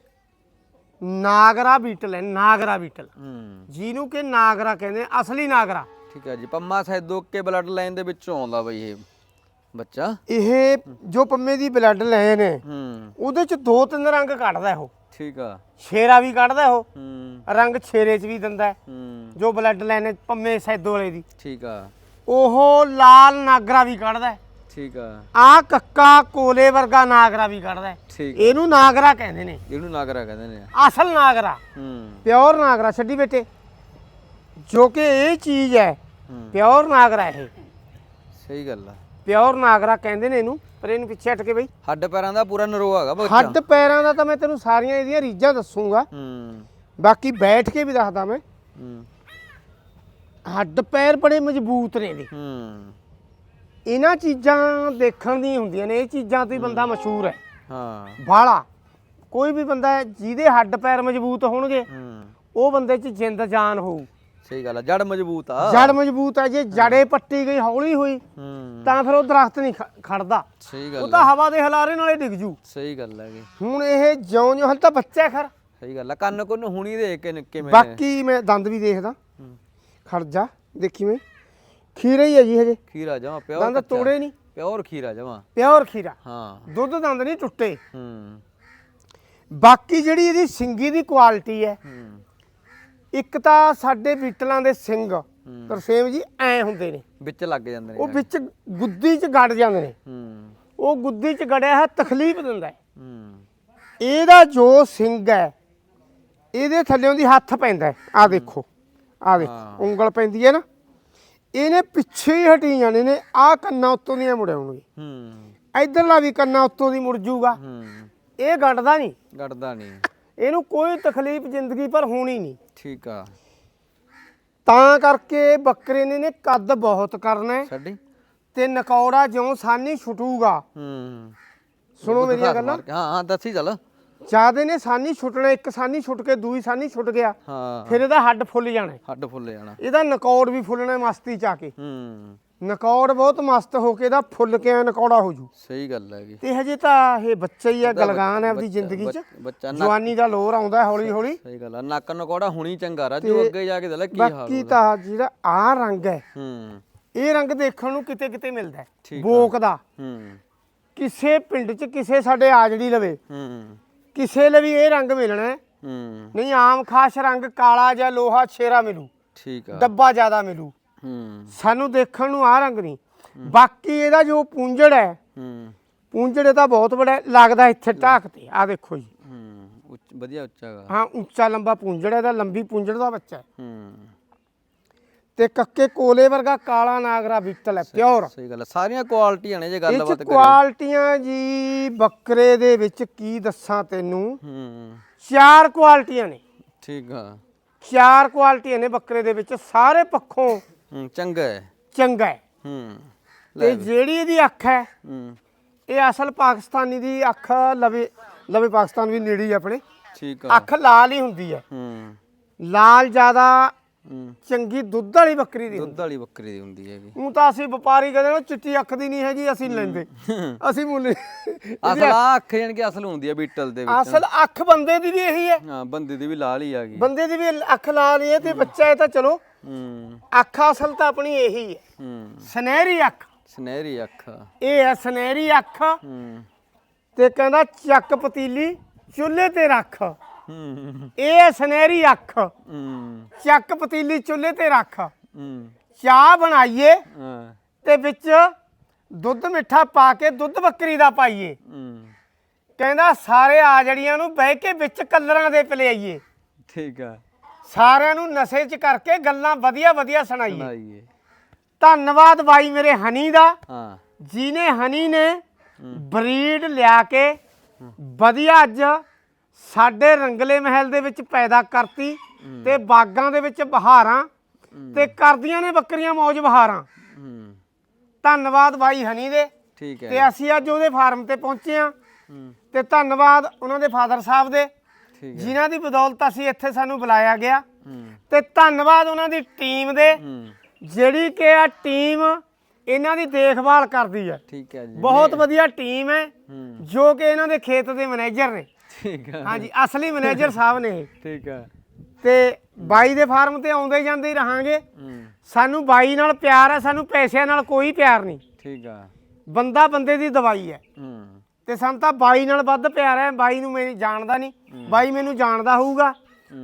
ਨਾਗਰਾ ਬੀਟਲ ਹੈ ਨਾਗਰਾ ਬੀਟਲ। ਹੂੰ। ਜਿਹਨੂੰ ਕਿ ਨਾਗਰਾ ਕਹਿੰਦੇ ਆ, ਅਸਲੀ ਨਾਗਰਾ। ਠੀਕ ਹੈ ਜੀ ਪੰਮਾ ਸੈਦੋ ਕੇ ਬਲੱਡ ਲਾਈਨ ਦੇ ਵਿੱਚੋਂ ਆਉਂਦਾ ਬਾਈ ਇਹ ਬੱਚਾ। ਇਹ ਜੋ ਪੰਮੇ ਦੀ ਬਲੱਡ ਲੈ ਨੇ ਹੂੰ। ਉਹਦੇ ਚ ਦੋ ਤਿੰਨ ਰੰਗ ਕੱਢਦਾ ਉਹ। ਠੀਕ ਆ। ਸ਼ੇਰਾ ਵੀ ਕੱਢਦਾ ਉਹ ਹੂੰ। ਰੰਗ ਛੇਰੇ ਚ ਵੀ ਦਿੰਦਾ ਹੈ। ਹੂੰ। ਜੋ ਬਲੱਡ ਲੈਨੇ ਪੰਮੇ ਸੈਦੋ ਵਾਲੇ ਦੀ। ਠੀਕ ਆ। ਉਹ ਲਾਲ ਨਾਗਰਾ ਵੀ ਕੱਢਦਾ ਹੈ। ਠੀਕ ਆ। ਆਹ ਕੱਕਾ ਕੋਲੇ ਵਰਗਾ ਨਾਗਰਾ ਵੀ ਕੱਢਦਾ ਹੈ। ਠੀਕ ਆ। ਇਹਨੂੰ ਨਾਗਰਾ ਕਹਿੰਦੇ ਨੇ। ਇਹਨੂੰ ਨਾਗਰਾ ਕਹਿੰਦੇ ਨੇ। ਅਸਲ ਨਾਗਰਾ। ਹੂੰ। ਪਿਓਰ ਨਾਗਰਾ ਛੱਡੀ ਬੇਟੇ। ਜੋ ਕਿ ਇਹ ਚੀਜ਼ ਹੈ ਹੂੰ। ਪਿਓਰ ਨਾਗਰਾ ਇਹ। ਸਹੀ ਗੱਲ ਆ। ਪਿਓਰ ਨਾਗਰਾ ਕਹਿੰਦੇ ਨੇ ਇਹਨੂੰ ਪਰ ਇਹਨੂੰ ਪਿੱਛੇ ਹਟ ਕੇ ਬਈ। ਹੱਡ ਪੈਰਾਂ ਦਾ ਪੂਰਾ ਨਰੋ ਹੈਗਾ ਬੱਚਾ। ਹੱਡ ਪੈਰਾਂ ਦਾ ਤਾਂ ਮੈਂ ਤੈਨੂੰ ਸਾਰੀਆਂ ਇਹਦੀਆਂ ਰੀਝਾਂ ਦੱਸੂਗਾ। ਹੂੰ। ਬਾਕੀ ਬੈਠ ਕੇ ਵੀ ਦੱਸਦਾ ਮੈਂ। ਹੂੰ। ਹੱਡ ਪੈਰ ਬੜੇ ਮਜ਼ਬੂਤ ਨੇ ਇਹਦੇ। ਹੂੰ। ਇਹਨਾਂ ਚੀਜ਼ਾਂ ਦੇਖਣ ਦੀਆਂ ਹੁੰਦੀਆਂ ਨੇ ਇਹ ਚੀਜ਼ਾਂ ਤੋਂ ਹੀ ਬੰਦਾ ਮਸ਼ਹੂਰ ਹੈ। ਹਾਂ। ਬਾਲਾ ਕੋਈ ਵੀ ਬੰਦਾ ਹੈ ਜਿਹਦੇ ਹੱਡ ਪੈਰ ਮਜ਼ਬੂਤ ਹੋਣਗੇ ਹੂੰ। ਉਹ ਬੰਦੇ 'ਚ ਜਿੰਦ ਜਾਨ ਹੋਊ। ਸਹੀ ਗੱਲ ਆ ਜੜ ਮਜ਼ਬੂਤ ਆ। ਜੜ ਮਜ਼ਬੂਤ ਹੈ ਜੇ ਜੜੇ ਪੱਟੀ ਗਈ ਹੌਲੀ ਹੋਈ ਹੂੰ। ਤਾਂ ਫਿਰ ਉਹ ਦਰਖਤ ਨਹੀਂ ਖ- ਖੜਦਾ। ਸਹੀ ਉਹ ਗੱਲ ਤਾਂ ਆ ਹਵਾ ਦੇ ਹਲਾਰੇ ਨਾਲੇ ਡਿੱਗ ਜੂ। ਸਹੀ ਗੱਲ ਹੈਗੀ ਹੁਣ ਇਹ ਜਿਉਂ ਜਿਉਂ ਹਲ ਤਾਂ ਬੱਚਾ ਹੈ ਖਰ। ਸਹੀ ਗੱਲ ਆ ਕੰਨ ਕੁੰਨ ਹੁਣੀ ਦੇ ਕੇ ਨਿੱਕੇ ਮੈਂ ਬਾਕੀ ਮੈਂ ਦੰਦ ਵੀ ਦੇਖਦਾ। ਖੜ ਜਾ ਦੇਖੀ ਮੈਂ। ਖੀਰਾ ਹੀ ਹੈ ਜੀ ਹਜੇ। ਖੀਰਾ ਜਮਾ ਪਿਓਰ ਦੰਦ ਤੋੜੇ ਨਹੀਂ। ਪਿਓਰ ਖੀਰਾ ਜਮਾ। ਪਿਓਰ ਖੀਰਾ। ਹਾਂ। ਦੁੱਧ ਦੰਦ ਨਹੀਂ ਟੁੱਟੇ। ਹੂੰ। ਬਾਕੀ ਜਿਹੜੀ ਇਹਦੀ ਸਿੰਗੀ ਦੀ ਕੁਆਲਿਟੀ ਹੈ ਹੂੰ। ਇੱਕ ਤਾਂ ਸਾਡੇ ਬੀਟਲਾਂ ਦੇ ਸਿੰਘ ਤਰਸੇਮ ਜੀ ਐ ਹੁੰਦੇ ਨੇ। ਵਿੱਚ ਲੱਗ ਜਾਂਦੇ ਨੇ ਉਹ ਵਿੱਚ ਗੁੱਦੀ 'ਚ ਗੜ ਜਾਂਦੇ ਨੇ। ਹੂੰ। ਉਹ ਗੁੱਦੀ 'ਚ ਗੜਿਆ ਹੈ ਤਕਲੀਫ ਦਿੰਦਾ ਹੈ। ਹੂੰ। ਇਹਦਾ ਜੋ ਸਿੰਘ ਹੈ ਇਹਦੇ ਥੱਲੇੋਂ ਦੀ ਹੱਥ ਪੈਂਦਾ ਆ ਦੇਖੋ। ਆ ਦੇਖੋ। ਉਂਗਲ ਪੈਂਦੀ ਹੈ ਨਾ। ਇਹਨੇ ਪਿੱਛੇ ਹੀ ਹਟੀ ਜਾਣੇ ਨੇ ਆ ਕੰਨਾਂ ਉੱਤੋਂ ਦੀਆਂ ਮੁੜਾਉਣਗੇ ਹੂੰ। ਇਧਰਲਾ ਵੀ ਕੰਨਾਂ ਉੱਤੋਂ ਦੀ ਮੁੜ ਜੂਗਾ ਹੂੰ। ਇਹ ਗੜਦਾ ਨਹੀਂ। ਗੜਦਾ ਨਹੀਂ। ਇਹਨੂੰ ਕੋਈ ਤਕਲੀਫ ਜ਼ਿੰਦਗੀ ਪਰ ਹੋਣੀ ਨਹੀਂ। ਠੀਕ ਆ। ਤਾਂ ਕਰਕੇ ਬੱਕਰੇ ਨੇ ਨੇ ਕੱਦ ਬਹੁਤ ਕਰਨਾ ਹੈ। ਛੱਡੀ? ਤੇ ਨਕੌੜਾ ਜਿਉਂ ਸਾਨੀ ਛੁੱਟੂਗਾ। ਹੂੰ। ਸੁਣੋ ਮੇਰੀਆਂ ਗੱਲਾਂ। ਹਾਂ ਹਾਂ ਦੱਸੀ ਚੱਲ। ਜਿਆਦੇ ਨੇ ਸਾਨੀ ਛੁੱਟਣਾ ਇੱਕ ਸਾਨੀ ਛੁੱਟ ਕੇ ਦੂਈ ਸਾਨੀ ਛੁੱਟ ਗਿਆ ਹਾਂ। ਫਿਰ ਇਹਦਾ ਹੱਡ ਫੁੱਲ ਜਾਣਾ। ਹੱਡ ਫੁੱਲ ਜਾਣਾ। ਇਹਦਾ ਨਕੌੜ ਵੀ ਫੁੱਲਣਾ ਮਸਤੀ ਚ ਆ ਕੇ। ਹੂੰ। ਨਕੌੜ ਬਹੁਤ ਮਸਤ ਹੋ ਕੇ ਇਹਦਾ ਫੁੱਲ ਕੇ ਨਕੌੜਾ ਹੋ ਜੂ। ਸਹੀ ਗੱਲ ਹੈਗੀ। ਤੇ ਹਜੇ ਤਾਂ ਇਹ ਬੱਚਾ ਹੀ ਆ ਗਲਗਾਨ ਹੈ ਆਪਣੀ ਜ਼ਿੰਦਗੀ ਚ। ਜਵਾਨੀ ਦਾ ਲੋਰ ਆਉਂਦਾ ਹੌਲੀ ਹੌਲੀ। ਸਹੀ ਗੱਲ ਆ। ਨੱਕ ਨਕੌੜਾ ਹੁਣੀ ਚੰਗਾ ਰਾਜੂ ਅੱਗੇ ਜਾ ਕੇ ਦੇਖ ਲੈ ਕੀ ਹਾਲ ਬਾਕੀ। ਤਾਂ ਜਿਹੜਾ ਆ ਰੰਗ ਹੈ ਹੂੰ। ਇਹ ਰੰਗ ਦੇਖਣ ਨੂੰ ਕਿਤੇ ਕਿਤੇ ਮਿਲਦਾ। ਬੋਕ ਦਾ। ਹੂੰ। ਕਿਸੇ ਪਿੰਡ 'ਚ ਕਿਸੇ ਸਾਡੇ ਆਜੜੀ ਲਵੇ। ਹੂੰ। ਕਿਸੇ ਲਈ ਵੀ ਇਹ ਰੰਗ ਮਿਲਣਾ ਹੈ। ਹੂੰ। ਨਹੀਂ ਆਮ ਖਾਸ ਰੰਗ ਕਾਲਾ ਜਾਂ ਲੋਹਾ ਛੇਰਾ ਮਿਲੂ। ਠੀਕ ਆ। ਡੱਬਾ ਜ਼ਿਆਦਾ ਮਿਲੂ। ਹੂੰ। ਸਾਨੂੰ ਦੇਖਣ ਨੂੰ ਆ ਰੰਗ ਨਹੀਂ। ਬਾਕੀ ਇਹਦਾ ਜੋ ਪੂੰਝੜ ਹੈ ਹੂੰ। ਪੂੰਝੜ ਇਹਦਾ ਬਹੁਤ ਬੜਾ ਹੈ, ਲੱਗਦਾ ਇੱਥੇ ਢਾਕ ਤੇ ਆ ਦੇਖੋ ਜੀ। ਹੂੰ ਉੱਚ ਵਧੀਆ ਉੱਚਾ ਗਾ। ਹਾਂ ਉੱਚਾ ਲੰਬਾ ਪੂੰਝੜ ਹੈ ਇਹਦਾ ਲੰਬੀ ਪੂੰਝੜ ਦਾ ਬੱਚਾ ਹੈ। ਹੂੰ। ਤੇ ਕੱਕੇ ਕੋਲੇ ਵਰਗਾ ਕਾਲਾ ਨਾਗਰਾ ਬੀਟਲ ਹੈ ਪਿਓਰ ਸਹੀ ਗੱਲ ਆ ਸਾਰੀਆਂ ਕੁਆਲਿਟੀਆਂ ਨੇ ਜੇ ਇਹ ਗੱਲਬਾਤ ਚ ਕਰੀਏ। ਕੁਆਲਟੀਆਂ ਜੀ ਬੱਕਰੇ ਦੇ ਵਿੱਚ ਕੀ ਦੱਸਾਂ ਤੈਨੂੰ? ਹੂੰ। ਚਾਰ ਕੁਆਲਟੀਆਂ ਨੇ। ਠੀਕ ਆ। ਚਾਰ ਕੁਆਲਟੀਆਂ ਨੇ ਬੱਕਰੇ ਦੇ ਵਿੱਚ ਸਾਰੇ ਪੱਖੋਂ ਹੂੰ ਚੰਗਾ ਹੈ। ਚੰਗਾ ਹੈ। ਹੂੰ। ਤੇ ਜਿਹੜੀ ਇਹਦੀ ਅੱਖ ਹੈ ਹੂੰ। ਇਹ ਅਸਲ ਪਾਕਿਸਤਾਨੀ ਦੀ ਅੱਖ ਲਵੇ ਲਵੇ ਪਾਕਿਸਤਾਨ ਵੀ ਨੇੜੇ ਹੀ ਆਪਣੇ। ਠੀਕ ਆ। ਅੱਖ ਲਾਲ ਹੀ ਹੁੰਦੀ ਹੈ। ਹੂੰ। ਲਾਲ ਜ਼ਿਆਦਾ ਚੰਗੀ ਦੁੱਧ ਵਾਲੀ ਬੱਕਰੀ ਦੀ ਦੁੱਧ ਵਾਲੀ ਬੱਕਰੀ ਦੀ ਹੁੰਦੀ ਹੈਗੀ। ਉਹ ਤਾਂ ਅਸੀਂ ਵਪਾਰੀ ਕਹਿੰਦੇ ਨਾ ਚਿੱਟੀ ਅੱਖ ਦੀ ਨਹੀਂ ਹੈਗੀ ਅਸੀਂ ਲੈਂਦੇ। ਅਸੀਂ ਮੁੱਲ ਅਸਲ ਅੱਖ ਜਾਨ ਕਿ ਅਸਲ ਹੁੰਦੀ ਹੈ ਬੀਟਲ ਦੇ ਵਿੱਚ। ਅਸਲ ਅੱਖ ਬੰਦੇ ਦੀ ਵੀ ਇਹੀ ਹੈ। ਹਾਂ ਬੰਦੇ ਦੀ ਵੀ ਲਾਲ ਹੀ ਆ ਗਈ। ਬੰਦੇ ਦੀ ਵੀ ਅੱਖ ਲਾਲ ਹੀ ਹੈ ਤੇ ਬੱਚਾ ਹੈ ਤਾਂ ਚਲੋ ਹੂੰ। ਅੱਖ ਅਸਲ ਤਾਂ ਆਪਣੀ ਇਹੀ ਹੈ। ਹੂੰ। ਸੁਨਹਿਰੀ ਅੱਖ। ਸੁਨਹਿਰੀ ਅੱਖ। ਇਹ ਹੈ ਸੁਨਹਿਰੀ ਅੱਖ। ਹੂੰ। ਤੇ ਕਹਿੰਦਾ ਚੱਕ ਪਤੀਲੀ ਚੁੱਲ੍ਹੇ ਤੇ ਰੱਖ। ਹੂੰ ਇਹ ਸੁਨਹਿਰੀ ਅੱਖ। ਹੂੰ ਚੱਕ ਪਤੀਲੀ ਚੁੱਲ੍ਹੇ ਤੇ ਰੱਖ। ਹੂੰ ਚਾਹ ਬਣਾਈਏ ਹਾਂ ਤੇ ਵਿੱਚ ਦੁੱਧ ਮਿੱਠਾ ਪਾ ਕੇ ਦੁੱਧ ਬੱਕਰੀ ਦਾ ਪਾਈਏ। ਹੂੰ ਕਹਿੰਦਾ ਸਾਰੇ ਆ ਜੜੀਆਂ ਨੂੰ ਬਹਿ ਕੇ ਵਿੱਚ ਕਲਰਾਂ ਦੇ ਪਲਿਆਈਏ ਠੀਕ ਆ। ਸਾਰਿਆਂ ਨੂੰ ਨਸ਼ੇ 'ਚ ਕਰਕੇ ਗੱਲਾਂ ਵਧੀਆ ਵਧੀਆ ਸੁਣਾਈਏ। ਸੁਣਾਈਏ। ਧੰਨਵਾਦ ਬਾਈ ਮੇਰੇ ਹਨੀ ਦਾ। ਹਾਂ। ਜਿਹਨੇ ਹਨੀ ਨੇ ਬਰੀਡ ਲਿਆ ਕੇ ਵਧੀਆ ਅੱਜ ਸਾਡੇ ਰੰਗਲੇ ਮਹਿਲ ਦੇ ਵਿੱਚ ਪੈਦਾ ਕਰਤੀ ਤੇ ਬਾਗਾਂ ਦੇ ਵਿੱਚ ਬਹਾਰਾਂ ਤੇ ਕਰਦੀਆਂ ਨੇ ਬੱਕਰੀਆਂ ਮੌਜ ਬਹਾਰਾਂ। ਧੰਨਵਾਦ ਬਾਈ ਹਨੀ ਦੇ। ਠੀਕ ਹੈ ਤੇ ਅਸੀਂ ਅੱਜ ਉਹਦੇ ਫਾਰਮ ਤੇ ਪਹੁੰਚੇ ਆ ਤੇ ਧੰਨਵਾਦ ਉਹਨਾਂ ਦੇ ਫਾਦਰ ਸਾਹਿਬ ਦੇ ਜਿਨ੍ਹਾਂ ਦੀ ਬਦੌਲਤ ਅਸੀਂ ਇੱਥੇ ਸਾਨੂੰ ਬੁਲਾਇਆ ਗਿਆ। ਤੇ ਧੰਨਵਾਦ ਉਹਨਾਂ ਦੀ ਟੀਮ ਦੇ ਜਿਹੜੀ ਕਿ ਆ ਟੀਮ ਇਹਨਾਂ ਦੀ ਦੇਖਭਾਲ ਕਰਦੀ ਹੈ। ਠੀਕ ਹੈ ਜੀ। ਬਹੁਤ ਵਧੀਆ ਟੀਮ ਹੂੰ। ਜੋ ਕਿ ਇਹਨਾਂ ਦੇ ਖੇਤ ਦੇ ਮੈਨੇਜਰ ਨੇ। ਠੀਕ ਹੈ ਹਾਂਜੀ ਅਸਲੀ ਮੈਨੇਜਰ ਸਾਹਿਬ ਨੇ ਇਹ। ਠੀਕ ਹੈ ਤੇ ਬਾਈ ਦੇ ਫਾਰਮ ਤੇ ਆਉਂਦੇ ਜਾਂਦੇ ਹੀ ਰਹਾਂਗੇ। ਹੂੰ। ਸਾਨੂੰ ਬਾਈ ਨਾਲ ਪਿਆਰ ਹੈ ਸਾਨੂੰ ਪੈਸਿਆਂ ਨਾਲ ਕੋਈ ਪਿਆਰ ਨਹੀਂ। ਠੀਕ ਆ। ਬੰਦਾ ਬੰਦੇ ਦੀ ਦਵਾਈ ਹੈ। ਹੂੰ। ਤੇ ਸਾਨੂੰ ਤਾਂ ਬਾਈ ਨਾਲ ਵੱਧ ਪਿਆਰ ਹੈ ਬਾਈ ਨੂੰ ਮੈਂ ਜਾਣਦਾ ਨਹੀਂ। ਬਾਈ ਮੈਨੂੰ ਜਾਣਦਾ ਹੋਊਗਾ।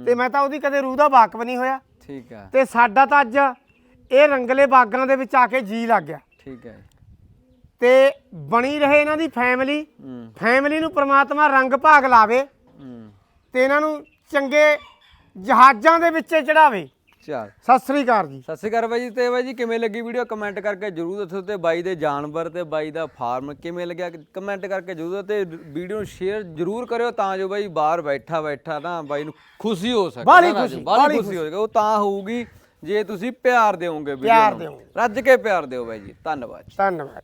ਤੇ ਮੈਂ ਤਾਂ ਉਹਦੀ ਕਦੇ ਰੂਹ ਦਾ ਵਾਕਫ ਨਹੀਂ ਹੋਇਆ। ਠੀਕ ਆ। ਤੇ ਸਾਡਾ ਤਾਂ ਅੱਜ ਇਹ ਰੰਗਲੇ ਬਾਗਾਂ ਦੇ ਵਿੱਚ ਆ ਕੇ ਜੀ ਲੱਗ ਗਿਆ। ਠੀਕ ਹੈ ਤੇ ਬਣੀ ਰਹੇ ਇਹਨਾਂ ਦੀ ਫੈਮਿਲੀ ਫੈਮਿਲੀ ਨੂੰ ਪ੍ਰਮਾਤਮਾ ਰੰਗ ਭਾਗ ਲਾਵੇ ਤੇ ਇਹਨਾਂ ਨੂੰ ਚੰਗੇ ਜਹਾਜ਼ਾਂ ਦੇ ਵਿੱਚ ਚੜਾਵੇ। ਚਲ। ਸਤਿ ਸ੍ਰੀ ਅਕਾਲ ਜੀ। ਸਤਿ ਸ਼੍ਰੀ ਅਕਾਲ ਬਾਈ ਜੀ ਤੇ ਬਾਈ ਜੀ ਕਿਵੇਂ ਲੱਗੀ ਵੀਡੀਓ? ਕਮੈਂਟ ਕਰਕੇ ਜਰੂਰ ਦੱਸੋ ਤੇ ਬਾਈ ਦੇ ਜਾਨਵਰ ਤੇ ਬਾਈ ਦਾ ਫਾਰਮ ਕਿਵੇਂ ਲੱਗਿਆ? ਕਮੈਂਟ ਕਰਕੇ ਜਰੂਰ ਤੇ ਵੀਡੀਓ ਨੂੰ ਸ਼ੇਅਰ ਜਰੂਰ ਕਰਿਓ ਤਾਂ ਜੋ ਬਾਈ ਬਾਹਰ ਬੈਠਾ ਬੈਠਾ ਨਾ ਬਾਈ ਨੂੰ ਖੁਸ਼ੀ ਹੋ ਸਕੇ। ਰਾਜੂ, ਖੁਸ਼ੀ, ਬਾਹਲੀ ਖੁਸ਼ੀ ਹੋ ਜਾਏਗਾ ਉਹ ਤਾਂ ਹੋਊਗੀ ਜੇ ਤੁਸੀਂ ਪਿਆਰ ਦਿਓਗੇ ਵੀਡੀਓ ਪਿਆਰ ਨੂੰ। ਰੱਜ ਕੇ ਪਿਆਰ ਦਿਓ ਬਾਈ ਜੀ। ਧੰਨਵਾਦ ਧੰਨਵਾਦ।